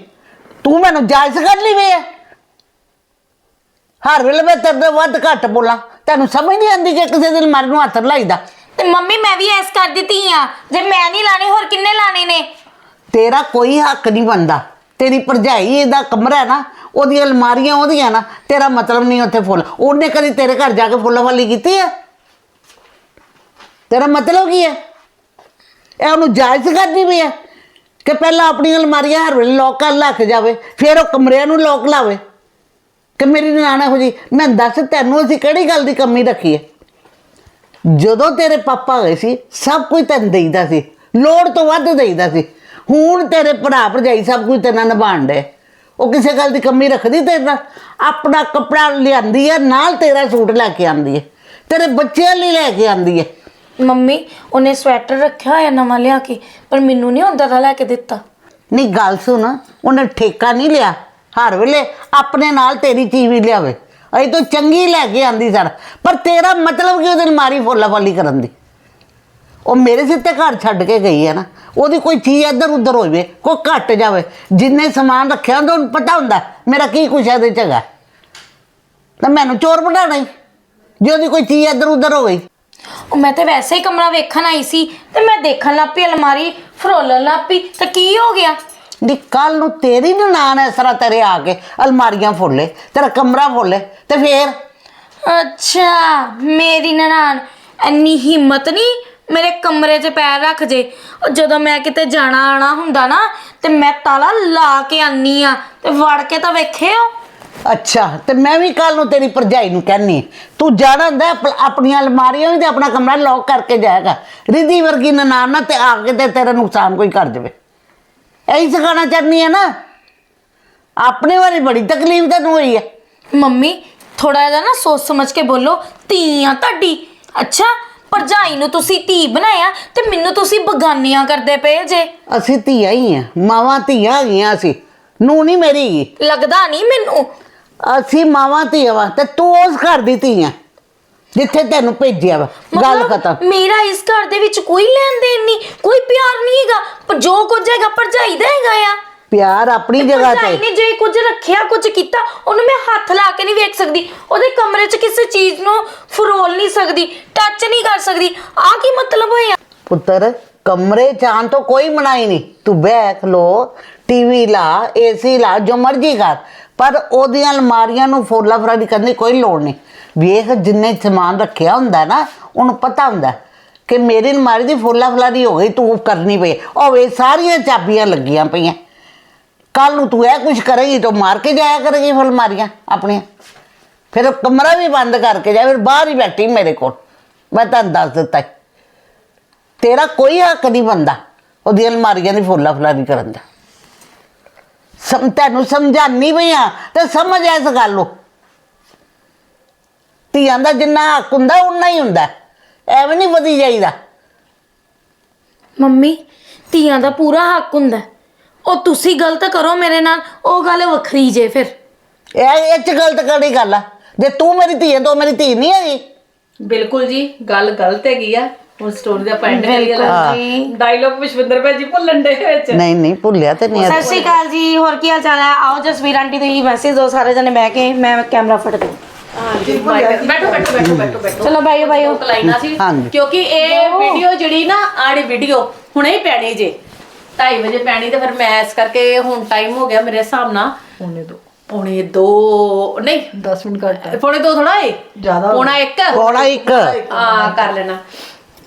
ਤੂੰ ਮੈਨੂੰ ਜਾਇਜ਼ ਕਰ ਲਈ ਵੇ ਹਰ ਵੇਲੇ ਮੈਂ ਤੇਰੇ ਤੋਂ ਵੱਧ ਘੱਟ ਬੋਲਾਂ। ਤੈਨੂੰ ਸਮਝ ਨਹੀਂ ਆਉਂਦੀ ਕਿ ਕਿਸੇ ਦੇ ਅਲਮਾਰੀ ਨੂੰ ਹੱਥ ਲਾਈਦਾ। ਤੇ ਮੰਮੀ ਮੈਂ ਵੀ ਐਸ ਕਰ ਦਿੱਤੀ ਧੀ ਆ। ਜੇ ਮੈਂ ਨਹੀਂ ਲਾਣੇ, ਹੋਰ ਕਿੰਨੇ ਲਾਣੇ ਨੇ? ਤੇਰਾ ਕੋਈ ਹੱਕ ਨਹੀਂ ਬਣਦਾ। ਤੇਰੀ ਭਰਜਾਈ ਇਹਦਾ ਕਮਰਾ ਹੈ ਨਾ, ਉਹਦੀਆਂ ਅਲਮਾਰੀਆਂ ਉਹਦੀਆਂ ਨਾ, ਤੇਰਾ ਮਤਲਬ ਨਹੀਂ ਉੱਥੇ ਫੁੱਲ। ਉਹਨੇ ਕਦੀ ਤੇਰੇ ਘਰ ਜਾ ਕੇ ਫੁੱਲਾਂ ਵਾਲੀ ਕੀਤੀ ਹੈ? ਤੇਰਾ ਮਤਲਬ ਕੀ ਹੈ? ਇਹ ਉਹਨੂੰ ਜਾਇਜ਼ ਕਰਦੀ ਵੀ ਹੈ ਕਿ ਪਹਿਲਾਂ ਆਪਣੀਆਂ ਅਲਮਾਰੀਆਂ ਹਰ ਵੇਲੇ ਲੋਕ ਕਰ ਰੱਖ ਜਾਵੇ, ਫਿਰ ਉਹ ਕਮਰਿਆਂ ਨੂੰ ਲੋਕ ਲਾਵੇ? ਕਿ ਮੇਰੀ ਨਾਨਾ ਹੋ ਜੀ ਮੈਂ ਦੱਸ ਤੈਨੂੰ ਅਸੀਂ ਕਿਹੜੀ ਗੱਲ ਦੀ ਕਮੀ ਰੱਖੀ ਹੈ? ਜਦੋਂ ਤੇਰੇ ਪਾਪਾ ਗਏ ਸੀ ਸਭ ਕੁਝ ਤੈਨੂੰ ਦੇਈਦਾ ਸੀ। ਲੋੜ ਤੋਂ ਵੱਧ ਦੇਈਦਾ ਸੀ। ਹੁਣ ਤੇਰੇ ਭਰਾ ਭਰਜਾਈ ਸਭ ਕੁਝ ਤੇਰੇ ਨਾਲ ਨਿਭਾਣ ਦੇ ਉਹ ਕਿਸੇ ਗੱਲ ਦੀ ਕਮੀ ਰੱਖਦੀ ਤੇਰੇ ਨਾਲ? ਆਪਣਾ ਕੱਪੜਾ ਲਿਆਂਦੀ ਹੈ ਨਾਲ ਤੇਰਾ ਸੂਟ ਲੈ ਕੇ ਆਂਦੀ ਹੈ ਤੇਰੇ ਬੱਚਿਆਂ ਲਈ ਲੈ ਕੇ ਆਂਦੀ ਹੈ ਮੰਮੀ ਉਹਨੇ ਸਵੈਟਰ ਰੱਖਿਆ ਹੋਇਆ ਨਵਾਂ ਲਿਆ ਕੇ ਪਰ ਮੈਨੂੰ ਨਹੀਂ ਹੁੰਦਾ ਦਾ ਲੈ ਕੇ ਦਿੱਤਾ। ਨਹੀਂ ਗੱਲ ਸੁਣ ਉਹਨੇ ਠੇਕਾ ਨਹੀਂ ਲਿਆ। ਹਰ ਵੇਲੇ ਆਪਣੇ ਨਾਲ ਤੇਰੀ ਚੀਜ਼ ਵੀ ਲਿਆਵੇ। ਅਈ ਤੂੰ ਚੰਗੀ ਲੈ ਕੇ ਆਂਦੀ ਸਰ ਪਰ ਤੇਰਾ ਮਤਲਬ ਕਿ ਉਹਦੇ ਮਾਰੀ ਫੋਲਾ ਫਾਲੀ ਕਰਨ ਦੀ? ਉਹ ਮੇਰੇ ਸਿਰ ਤੇ ਘਰ ਛੱਡ ਕੇ ਗਈ ਹੈ ਨਾ, ਉਹਦੀ ਕੋਈ ਚੀਜ਼ ਇੱਧਰ ਉੱਧਰ ਹੋਵੇ, ਕੋਈ ਘਟ ਜਾਵੇ, ਜਿੰਨੇ ਸਮਾਨ ਰੱਖਿਆ ਹੁੰਦਾ, ਉਹਨੂੰ ਪਤਾ ਹੁੰਦਾ, ਮੇਰਾ ਕੀ ਕੁਛ ਇਹਦੇ ਚ ਹੈਗਾ। ਤਾਂ ਮੈਨੂੰ ਚੋਰ ਬਣਾਉਣਾ ਹੀ, ਜੇ ਉਹਦੀ ਕੋਈ ਚੀਜ਼ ਇੱਧਰ ਉੱਧਰ ਹੋ ਗਈ ਉਹ ਮੈਂ ਤੇ ਵੈਸੇ ਹੀ ਕਮਰਾ ਵੇਖਣ ਆਈ ਸੀ, ਤੇ ਮੈਂ ਦੇਖਣ ਲੱਗ ਪਈ, ਅਲਮਾਰੀ ਫਰੋਲਣ ਲੱਗ ਪਈ, ਤਾਂ ਕੀ ਹੋ ਗਿਆ? ਨੀ ਕੱਲ ਨੂੰ ਤੇਰੀ ਨਨਾਣ ਇਸ ਤਰ੍ਹਾਂ ਤੇਰੇ ਆ ਕੇ ਅਲਮਾਰੀਆਂ ਫੋਲੇ ਤੇਰਾ ਕਮਰਾ ਫੋਲੇ ਤੇ ਫੇਰ? ਅੱਛਾ ਮੇਰੀ ਨਨਾਣ ਇੰਨੀ ਹਿੰਮਤ ਨਹੀਂ ਮੇਰੇ ਕਮਰੇ 'ਚ ਪੈਰ ਰੱਖ ਜੇ। ਉਹ ਜਦੋਂ ਮੈਂ ਕਿਤੇ ਜਾਣਾ ਆਣਾ ਹੁੰਦਾ ਨਾ ਤੇ ਮੈਂ ਤਾਲਾ ਲਾ ਕੇ ਆਨੀ ਆ ਤੇ ਵੜ ਕੇ ਤਾਂ ਵੇਖਿਓ ਅੱਛਾ ਤੇ ਮੈਂ ਵੀ ਕੱਲ ਨੂੰ ਤੇਰੀ ਭਰਜਾਈ ਨੂੰ ਕਹਿਨੀ ਤੂੰ ਜਾਣਾ ਹੁੰਦਾ ਆਪ- ਆਪਣੀਆਂ ਅਲਮਾਰੀਆਂ ਵੀ ਤੇ ਆਪਣਾ ਕਮਰਾ ਲੌਕ ਕਰਕੇ ਜਾਏਗਾ। ਰਿਧੀ ਵਰਗੀ ਨਨਾਣ ਨਾ ਤੇ ਆ ਕੇ ਤੇ ਤੇਰਾ ਨੁਕਸਾਨ ਕੋਈ ਕਰ ਜਾਵੇ। ਇਹੀ ਸਿਖਾਣਾ ਚਾਹਨੀ ਹੈ ਨਾ। ਆਪਣੇ ਵਾਲੀ ਬੜੀ ਤਕਲੀਫ ਤੈਨੂੰ ਹੋਈ ਹੈ ਮੰਮੀ ਥੋੜਾ ਜਿਹਾ ਨਾ ਸੋਚ ਸਮਝ ਕੇ ਬੋਲੋ ਧੀ ਆ ਤੁਹਾਡੀ। ਅੱਛਾ ਭਰਜਾਈ ਨੂੰ ਤੁਸੀਂ ਧੀ ਬਣਾਇਆ ਤੇ ਮੈਨੂੰ ਤੁਸੀਂ ਬਗਾਨੀਆਂ ਕਰਦੇ ਪਏ ਜੇ। ਅਸੀਂ ਧੀਆਂ ਹੀ ਆ ਮਾਵਾਂ ਧੀਆਂ ਹੈਗੀਆਂ ਅਸੀਂ ਨੂੰ ਨਹੀਂ ਮੇਰੀ। ਲੱਗਦਾ ਨਹੀਂ ਮੈਨੂੰ। ਅਸੀਂ ਮਾਵਾਂ ਧੀਆਂ ਵਾ ਤੇ ਤੂੰ ਉਸ ਘਰ ਦੀ ਧੀ ਆ। ਜਿੱਥੇ ਤੈਨੂੰ ਭੇਜਿਆ ਵਾ। ਗੱਲ ਮਤਲਬ ਖਤਮ। ਮੇਰਾ ਇਸ ਘਰ ਦੇ ਵਿੱਚ ਕੋਈ ਲੈਣ ਦੇਣ ਨਹੀਂ ਕੋਈ ਪਿਆਰ ਨਹੀਂ ਹੈਗਾ। ਪਰ ਜੋ ਕੁਝ ਹੈਗਾ ਭਰਜਾਈ ਦਾ ਹੈਗਾ ਆ। ਪਿਆਰ ਆਪਣੀ ਜਗ੍ਹਾ ਭਰਜਾਈ ਤੇ ਨੇ ਜੇ ਕੁਝ ਰੱਖਿਆ ਕੁਝ ਕੀਤਾ ਉਹਨੂੰ ਮੈਂ ਹੱਥ ਲਾ ਕੇ ਨਹੀਂ ਵੇਖ ਸਕਦੀ। ਉਹਦੇ ਕਮਰੇ 'ਚ ਕਿਸੇ ਚੀਜ਼ ਨੂੰ ਫਰੋਲ ਨਹੀਂ ਸਕਦੀ ਟੱਚ ਨਹੀਂ ਕਰ ਸਕਦੀ। ਆ ਕੀ ਮਤਲਬ ਹੋਇਆ? ਪੁੱਤਰ ਕਮਰੇ ਚ ਤੋਂ ਕੋਈ ਮਨਾਈ ਨਹੀਂ। ਤੂੰ ਬੈਠ ਲੋ ਟੀਵੀ ਲਾ ਏਸੀ ਲਾ ਜੋ ਮਰਜ਼ੀ ਕਰ। ਪਰ ਉਹਦੀਆਂ ਅਲਮਾਰੀਆਂ ਨੂੰ ਫੋਲਾ ਫਰਾਡੀ ਕਰਨ ਦੀ ਕੋਈ ਲੋੜ ਨਹੀਂ। ਵੇਖ ਜਿੰਨੇ ਸਮਾਨ ਰੱਖਿਆ ਹੁੰਦਾ ਨਾ, ਉਹਨੂੰ ਪਤਾ ਹੁੰਦਾ ਕਿ ਮੇਰੀ ਅਲਮਾਰੀ ਦੀ ਫੋਲਾ ਫਲਾਰੀ ਹੋ ਗਈ, ਤੂੰ ਕਰਨੀ ਪਈ। ਉਹ ਵੇ ਸਾਰੀਆਂ ਚਾਬੀਆਂ ਲੱਗੀਆਂ ਪਈਆਂ। ਕੱਲ ਨੂੰ ਤੂੰ ਇਹ ਕੁਝ ਕਰੇਗੀ ਤਾਂ ਮਾਰ ਕੇ ਜਾਇਆ ਕਰੇਗੀ ਫਿਰ ਆਪਣੀਆਂ। ਫਿਰ ਕਮਰਾ ਵੀ ਬੰਦ ਕਰਕੇ ਜਾ, ਫਿਰ ਬਾਹਰ ਹੀ ਬੈਠੀ ਮੇਰੇ ਕੋਲ। ਮੈਂ ਤੁਹਾਨੂੰ ਦੱਸ ਦਿੱਤਾ ਤੇਰਾ ਕੋਈ ਹੱਕ ਨਹੀਂ ਬੰਦਾ ਉਹਦੀ ਅਲਮਾਰੀਆਂ ਦੀ ਫੋਲਾ ਫਲਾਰੀ ਕਰਨ ਦਾ। ਸਮ ਤੈਨੂੰ ਸਮਝਾਨੀ ਪਈ ਆ ਤੇ ਸਮਝ ਇਸ ਗੱਲ ਨੂੰ। ਧੀਆਂ ਦਾ ਜਿੰਨਾ ਹੱਕ ਹੁੰਦਾ ਉਨਾ ਹੀ ਹੁੰਦਾ। ਐਵੇਂ ਨਹੀਂ ਵਧੀ ਜਾਈਦਾ। ਮੰਮੀ ਧੀਆਂ ਦਾ ਪੂਰਾ ਹੱਕ ਹੁੰਦਾ। ਹੈ। ਉਹ ਤੁਸੀਂ ਗਲਤ ਕਰੋ ਮੇਰੇ ਨਾਲ ਉਹ ਗੱਲ ਵੱਖਰੀ ਜੇ ਫਿਰ। ਇਹ ਇਹ ਚ ਗਲਤ ਕਿਹੜੀ ਗੱਲ ਆ? ਜੇ ਤੂੰ ਮੇਰੀ ਧੀ ਹੈ ਤਾਂ ਉਹ ਮੇਰੀ ਧੀ ਨਹੀਂ ਹੈਗੀ। ਬਿਲਕੁਲ ਜੀ ਗੱਲ ਗਲਤ ਹੈਗੀ ਆ। ਹੁਣ ਸਟੋਰੀ ਦਾ ਪੈਂਡ ਕਰੀਏ ਜੀ। ਡਾਇਲੌਗ ਵਿਸ਼ਵਿੰਦਰ ਭਾਈ ਜੀ ਭੁੱਲਣ ਦੇ ਵਿੱਚ ਨਹੀਂ ਨਹੀਂ ਭੁੱਲਿਆ ਤੇ ਨਹੀਂ। ਸਤਿ ਸ਼੍ਰੀ ਅਕਾਲ ਜੀ ਹੋਰ ਕੀ ਹਾਲ ਚਾਲ ਹੈ ਆਓ ਜਸਵੀਰ ਆਂਟੀ ਤੁਸੀਂ ਮੈਸੇਜ ਦਿਓ ਸਾਰੇ ਜਣੇ ਬਹਿ ਕੇ ਮੈਂ ਕੈਮਰਾ ਫੜ ਦੂੰ ਹਾਂਜੀ ਬੈਠੋ ਬੈਠੋ ਬੈਠੋ ਬੈਠੋ ਬੈਠੋ ਚਲੋ ਬਾਈਓ ਬਾਈਓ ਕਲਾਈਨਾ ਸੀ। ਹਾਂਜੀ। ਕਿਉਂਕਿ ਇਹ ਵੀਡੀਓ ਜਿਹੜੀ ਨਾ ਆੜੀ ਵੀਡੀਓ ਹੁਣੇ ਹੀ ਪੈਣੀ ਜੇ। 2:30 ਵਜੇ ਪੈਣੀ ਤੇ ਫਿਰ ਮੈਂ ਇਸ ਕਰਕੇ ਹੁਣ ਟਾਈਮ ਹੋ ਗਿਆ ਮੇਰੇ ਹਿਸਾਬ ਨਾਲ। ਪੌਣੇ ਦੋ। ਪੌਣੇ 2 ਨਹੀਂ 10 ਮਿੰਟ ਘੱਟ ਹੈ। ਪੌਣੇ 2 ਥੋੜਾ ਏ? ਜ਼ਿਆਦਾ ਹੋ ਪੌਣਾ 1 ਕੋੜਾ ਇੱਕ। ਆ ਕਰ ਲੈਣਾ।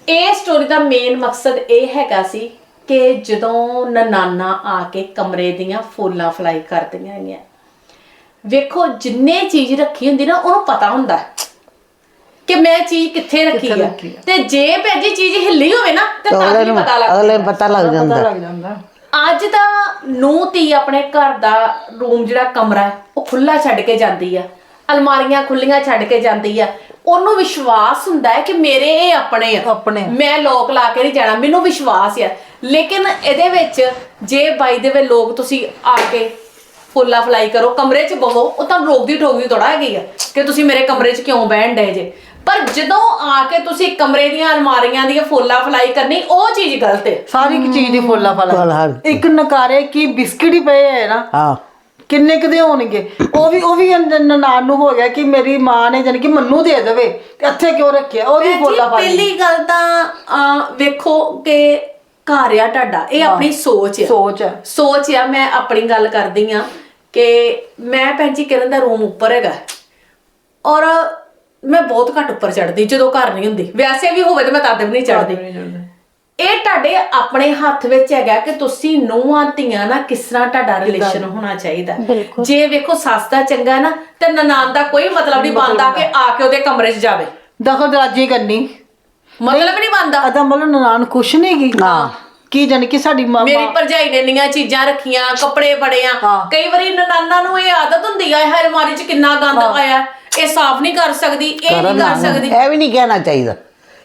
ਇਹ ਸਟੋਰੀ ਦਾ ਮੇਨ ਮਕਸਦ ਇਹ ਹੈਗਾ ਸੀ ਕਿ ਜਦੋਂ ਨਨਾਨਾ ਆ ਕੇ ਕਮਰੇ ਦੀਆਂ ਫੋਲਾਂ ਫਲਾਈ ਕਰਦੀਆਂ ਹੈਗੀਆਂ। ਵੇਖੋ ਜਿੰਨੇ ਚੀਜ਼ ਰੱਖੀ ਹੁੰਦੀ ਨਾ ਉਹਨੂੰ ਪਤਾ ਹੁੰਦਾ ਕਿ ਮੈਂ ਚੀਜ਼ ਕਿੱਥੇ ਰੱਖੀ ਆ। ਰੱਖੀ ਆ। ਤੇ ਜੇ ਭੈਜੀ ਚੀਜ਼ ਹਿੱਲੀ ਹੋਵੇ ਨਾ ਤੇ ਤਾਂ ਤਾਂ ਅਗਲੇ ਨੂੰ ਪਤਾ ਲੱਗਦਾ ਅਗਲੇ ਨੂੰ ਪਤਾ ਲੱਗ ਪਤਾ ਜਾਂਦਾ। ਲੱਗ ਜਾਂਦਾ। ਅੱਜ ਤਾਂ ਨੂੰ ਧੀ ਆਪਣੇ ਘਰ ਦਾ ਰੂਮ ਜਿਹੜਾ ਕਮਰਾ ਹੈ, ਉਹ ਖੁੱਲਾ ਛੱਡ ਕੇ ਜਾਂਦੀ ਆ। ਅਲਮਾਰੀਆਂ ਖੁੱਲੀਆਂ ਛੱਡ ਕੇ ਜਾਂਦੀ ਆ। ਉਹਨੂੰ ਵਿਸ਼ਵਾਸ ਹੁੰਦਾ ਹੈ ਕਿ ਮੇਰੇ ਇਹ ਆਪਣੇ ਆ। ਆਪਣੇ ਆ। ਮੈਂ ਲੋਕ ਲਾ ਕੇ ਨਹੀਂ ਜਾਣਾ ਮੈਨੂੰ ਵਿਸ਼ਵਾਸ ਆ। ਲੇਕਿਨ ਇਹਦੇ ਵਿੱਚ ਜੇ ਬਾਈ ਦੇ ਵੇ ਲੋਕ ਤੁਸੀਂ ਆ ਕੇ ਫੁੱਲਾ ਫਲਾਈ ਕਰੋ ਕਮਰੇ 'ਚ ਬਵੋ ਉਹ ਤਾਂ ਰੋਕਦੀ ਠੋਕਦੀ ਥੋੜਾ ਹੈਗੀ ਆ ਕਿ ਤੁਸੀਂ ਮੇਰੇ ਕਮਰੇ 'ਚ ਕਿਉਂ ਬਹਿਣ ਡਏ ਜੇ। ਪਰ ਜਦੋਂ ਆ ਕੇ ਤੁਸੀਂ ਕਮਰੇ ਦੀਆਂ ਅਲਮਾਰੀਆਂ ਦੀਆਂ ਫੁੱਲਾ ਫਲਾਈ ਕਰਨੀ ਉਹ ਚੀਜ਼ ਗਲਤ ਹੈ ਸਾਰੀ ਕੀ ਚੀਜ਼ ਦੀ ਫੋਲਾ ਫਲ ਫਾਲਾ ਹਰ ਇੱਕ ਨਕਾਰੇ ਕੀ ਬਿਸਕਿਟ ਹੀ ਪਏ ਹੈ ਨਾ ਹਾਂ। ਕਿੰਨੇ ਕਦੇ ਹੋਣਗੇ? ਉਹ ਵੀ ਉਹ ਵੀ ਨਨਾਣ ਨੂੰ ਹੋ ਗਿਆ ਕਿ ਮੇਰੀ ਮਾਂ ਨੇ ਜਾਨੀ ਕਿ ਮੰਨੂ ਦੇ ਦੇਵੇ ਤੇ ਇੱਥੇ ਕਿਉਂ ਰੱਖਿਆ? ਉਹ ਵੀ ਭੈਣ ਜੀ, ਫੋਲਾ ਫਾਲੀ ਪਹਿਲੀ ਗੱਲ ਤਾਂ ਅਹ, ਵੇਖੋ ਕਿ ਘਰ ਆ ਤੁਹਾਡਾ ਇਹ ਆਪਣੀ ਸੋਚ ਆ। ਸੋਚ ਹੈ ਸੋਚ ਆ ਮੈਂ ਆਪਣੀ ਗੱਲ ਕਰਦੀ ਆ। ਕਿ ਮੈਂ ਭੈਣ ਜੀ ਕਿਰਨ ਦਾ ਰੂਮ ਉੱਪਰ ਹੈਗਾ। ਔਰ ਮੈਂ ਬਹੁਤ ਘੱਟ ਉੱਪਰ ਚੜਦੀ ਜਦੋਂ ਘਰ ਨਹੀਂ ਹੁੰਦੀ। ਵੈਸੇ ਵੀ ਹੋਵੇ ਤਾਂ ਮੈਂ ਤਦ ਵੀ ਨਹੀਂ ਚੜਦੀ ਇਹ ਤੁਹਾਡੇ ਆਪਣੇ ਹੱਥ ਵਿੱਚ ਹੈਗਾ ਕਿ ਤੁਸੀਂ ਨੂੰਹਾਂ ਧੀਆਂ ਨਾਲ ਕਿਸ ਤਰ੍ਹਾਂ ਤੁਹਾਡਾ ਰਿਲੇਸ਼ਨ ਹੋਣਾ ਚਾਹੀਦਾ। ਜੇ ਵੇਖੋ ਸੱਸ ਦਾ ਚੰਗਾ ਨਾ ਤੇ ਨਨਾਣ ਦਾ ਕੋਈ ਮਤਲਬ ਨਹੀਂ ਬਣਦਾ ਕਿ ਆ ਕੇ ਉਹਦੇ ਕਮਰੇ 'ਚ ਜਾਵੇ। ਦਖਲ ਦਰਾਜੀ ਕਰਨੀ। ਮਤਲਬ ਨਹੀਂ ਬਣਦਾ। ਅਦਾ ਮਤਲਬ ਨਨਾਣ ਖੁਸ਼ ਨਹੀਂ ਗਈ ਹਾਂ। ਕੀ ਜਾਨੀ ਕਿ ਸਾਡੀ ਮਾਂ ਮੇਰੀ ਭਰਜਾਈ ਨੇ ਇੰਨੀਆਂ ਚੀਜ਼ਾਂ ਰੱਖੀਆਂ ਕੱਪੜੇ ਬੜੇ ਆ ਹਾਂ। ਕਈ ਵਾਰੀ ਨਨਾਨਾ ਨੂੰ ਇਹ ਆਦਤ ਹੁੰਦੀ ਆ ਇਹ ਅਲਮਾਰੀ 'ਚ ਕਿੰਨਾ ਗੰਦ ਆਇਆ ਇਹ ਸਾਫ਼ ਨਹੀਂ ਕਰ ਸਕਦੀ ਇਹ ਨਹੀਂ ਕਰ ਸਕਦੀ। ਇਹ ਵੀ ਨਹੀਂ ਕਹਿਣਾ ਚਾਹੀਦਾ।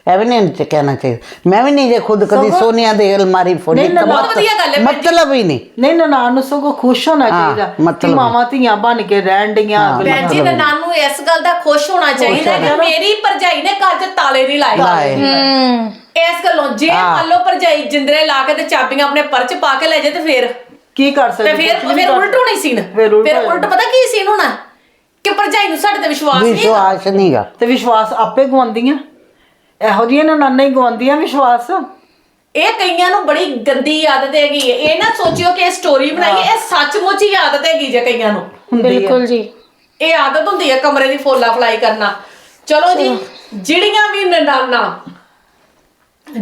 ਇਹ ਵੀ ਨਹੀਂ ਕਹਿਣਾ ਚਾਹੀਦਾ। ਮੈਂ ਵੀ ਨਹੀਂ ਜੇ ਖੁਦ ਕਦੀ ਸੋਨੀਆ ਦੇ ਅਲਮਾਰੀ ਫੋੜੀ ਨਹੀਂ, ਨਾ, ਬਹੁਤ ਵਧੀਆ ਗੱਲ ਹੈ। ਮਤਲਬ ਹੀ ਨਹੀਂ। ਨਹੀਂ ਨਨਾਣ ਨੂੰ ਸਗੋਂ ਖੁਸ਼ ਹੋਣਾ ਹਾਂ, ਚਾਹੀਦਾ ਕਿ ਮਤਲਬ- ਮਾਵਾਂ ਧੀਆਂ ਬਣ ਕੇ ਰਹਿਣ ਡੀਆਂ ਅਗਲੇ ਭੈਣ ਜੀ ਨਨਾਨ ਨੂੰ ਇਸ ਗੱਲ ਦਾ ਖੁਸ਼ ਹੋਣਾ ਚਾਹੀਦਾ ਕਿ ਮੇਰੀ ਭਰਜਾਈ ਨੇ ਘਰ 'ਚ ਤਾਲੇ ਨਹੀਂ ਲਾਏ। ਲਾਏ। ਹੂੰ। ਇਸ ਗੱਲੋਂ ਜੇ ਹਾਂ। ਮੰਨ ਲਓ ਭਰਜਾਈ ਜਿੰਦਰੇ ਲਾ ਕੇ ਤੇ ਚਾਬੀਆਂ ਆਪਣੇ ਪਰਚ ਪਾ ਕੇ ਲੈ ਜੇ ਤੇ ਫੇਰ। ਕੀ ਕਰ ਸਕਦੇ ਤੇ ਫਿਰ ਕੁਛ ਨਹੀਂ ਫਿਰ ਕਰ ਉਲਟ ਹੋਣੀ ਸੀਨ। ਫਿਰ ਉਲਟ ਫਿਰ ਹੋ ਉਲਟ ਪਤਾ ਕੀ ਸੀਨ ਹੋਣਾ? ਕਿ ਭਰਜਾਈ ਨੂੰ ਸਾਡੇ ਤੇ ਵਿਸ਼ਵਾਸ ਨਹੀਂ ਹੈਗਾ। ਵਿਸ਼ਵਾਸ ਨਹੀਂਗਾ ਤੇ ਵਿਸ਼ਵਾਸ ਆਪੇ ਗਵਾਉਂਦੀਆਂ ਇਹੋ ਜਿਹੀਆਂ ਨਾਨਾ ਹੀ ਗਵਾਉਂਦੀਆਂ ਵਿਸ਼ਵਾਸ। ਇਹ ਕਈਆਂ ਨੂੰ ਬੜੀ ਗੰਦੀ ਆਦਤ ਹੈਗੀ ਹੈ ਇਹ ਨਾ ਸੋਚਿਓ ਕਿ ਇਹ ਸਟੋਰੀ ਬਣਾਈ ਹੈ, ਇਹ ਸੱਚਮੁੱਚ ਹੀ ਆਦਤ ਹੈਗੀ ਜੇ ਕਈਆਂ ਨੂੰ। ਬਿਲਕੁਲ ਜੀ। ਇਹ ਆਦਤ ਹੁੰਦੀ ਹੈ ਕਮਰੇ ਦੀ ਫੋਲਾ ਫਲਾਈ ਕਰਨਾ। ਚਲੋ ਜੀ ਜਿਹੜੀਆਂ ਵੀ ਨਨਾਨਾ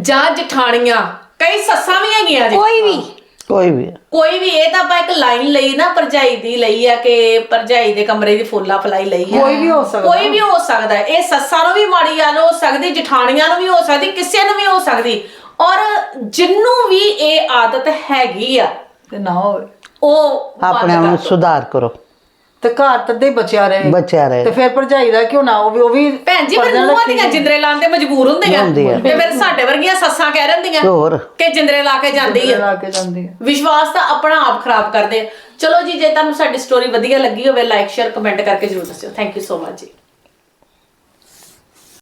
ਜਾਂ ਜਠਾਣੀਆਂ ਕਈ ਸੱਸਾਂ ਵੀ ਹੈਗੀਆਂ ਜੀ। ਕੋਈ ਵੀ। ਕੋਈ ਵੀ। ਕੋਈ ਵੀ ਇਹ ਤਾਂ ਆਪਾਂ ਇੱਕ ਲਾਈਨ ਲਈ ਨਾ ਪਰਜਾਈ ਦੀ ਲਈ ਆ ਕਿ ਪਰਜਾਈ ਦੇ ਕਮਰੇ ਦੀ ਫੋਲਾ ਫਲਾਈ ਲਈ ਆ। ਕੋਈ ਵੀ ਹੋ ਸਕਦਾ। ਕੋਈ ਵੀ ਹੋ ਸਕਦਾ ਹੈ। ਇਹ ਸੱਸਾਂ ਨੂੰ ਵੀ ਮਾੜੀ ਆਦਤ ਹੋ ਸਕਦੀ ਜਠਾਣੀਆਂ ਨੂੰ ਵੀ ਹੋ ਸਕਦੀ ਕਿਸੇ ਨੂੰ ਵੀ ਹੋ ਸਕਦੀ। ਔਰ ਜਿੰਨੂੰ ਵੀ ਇਹ ਆਦਤ ਹੈਗੀ ਆ ਤੇ ਨਾ ਹੋਵੇ। ਉਹ ਬੰਦ ਆਪਣੇ ਆਪ ਨੂੰ ਦਿਓ। ਸੁਧਾਰ ਕਰੋ। ਤੇ ਘਰ ਤੱਦੇ ਬਚਿਆ ਰਹੇ। ਬਚਿਆ ਰਹੇ। ਤੇ ਫਿਰ ਭਰਜਾਈ ਦਾ ਕਿਉਂ ਨਾ ਉਹ ਵੀ ਉਹ ਵੀ ਭੈਣ ਜੀ ਫਿਰ ਰੱਖੇਗੀ। ਦੀਆਂ ਜਿੰਦਰੇ ਲਾਉਣ ਤੇ ਮਜਬੂਰ ਹੁੰਦੀਆਂ। ਹੁੰਦੀਆਂ। ਤੇ ਫਿਰ ਸਾਡੇ ਵਰਗੀਆਂ ਸੱਸਾਂ ਕਹਿ ਰਹਿੰਦੀਆਂ ਤੇ ਹੋਰ। ਕਿ ਜਿੰਦਰੇ ਲਾ ਕੇ ਜਾਂਦੀ ਆ। ਲਾ ਕੇ ਜਾਂਦੀ ਹੈ ਵਿਸ਼ਵਾਸ ਤਾਂ ਆਪਣਾ ਆਪ ਖਰਾਬ ਕਰਦੇ ਆ। ਚਲੋ ਜੀ ਜੇ ਤੁਹਾਨੂੰ ਸਾਡੀ ਸਟੋਰੀ ਵਧੀਆ ਲੱਗੀ ਹੋਵੇ ਲਾਈਕ ਸ਼ੇਅਰ ਕਮੈਂਟ ਕਰਕੇ ਜਰੂਰ ਦੱਸਿਓ। ਥੈਂਕ ਯੂ ਸੋ ਮਚ ਜੀ।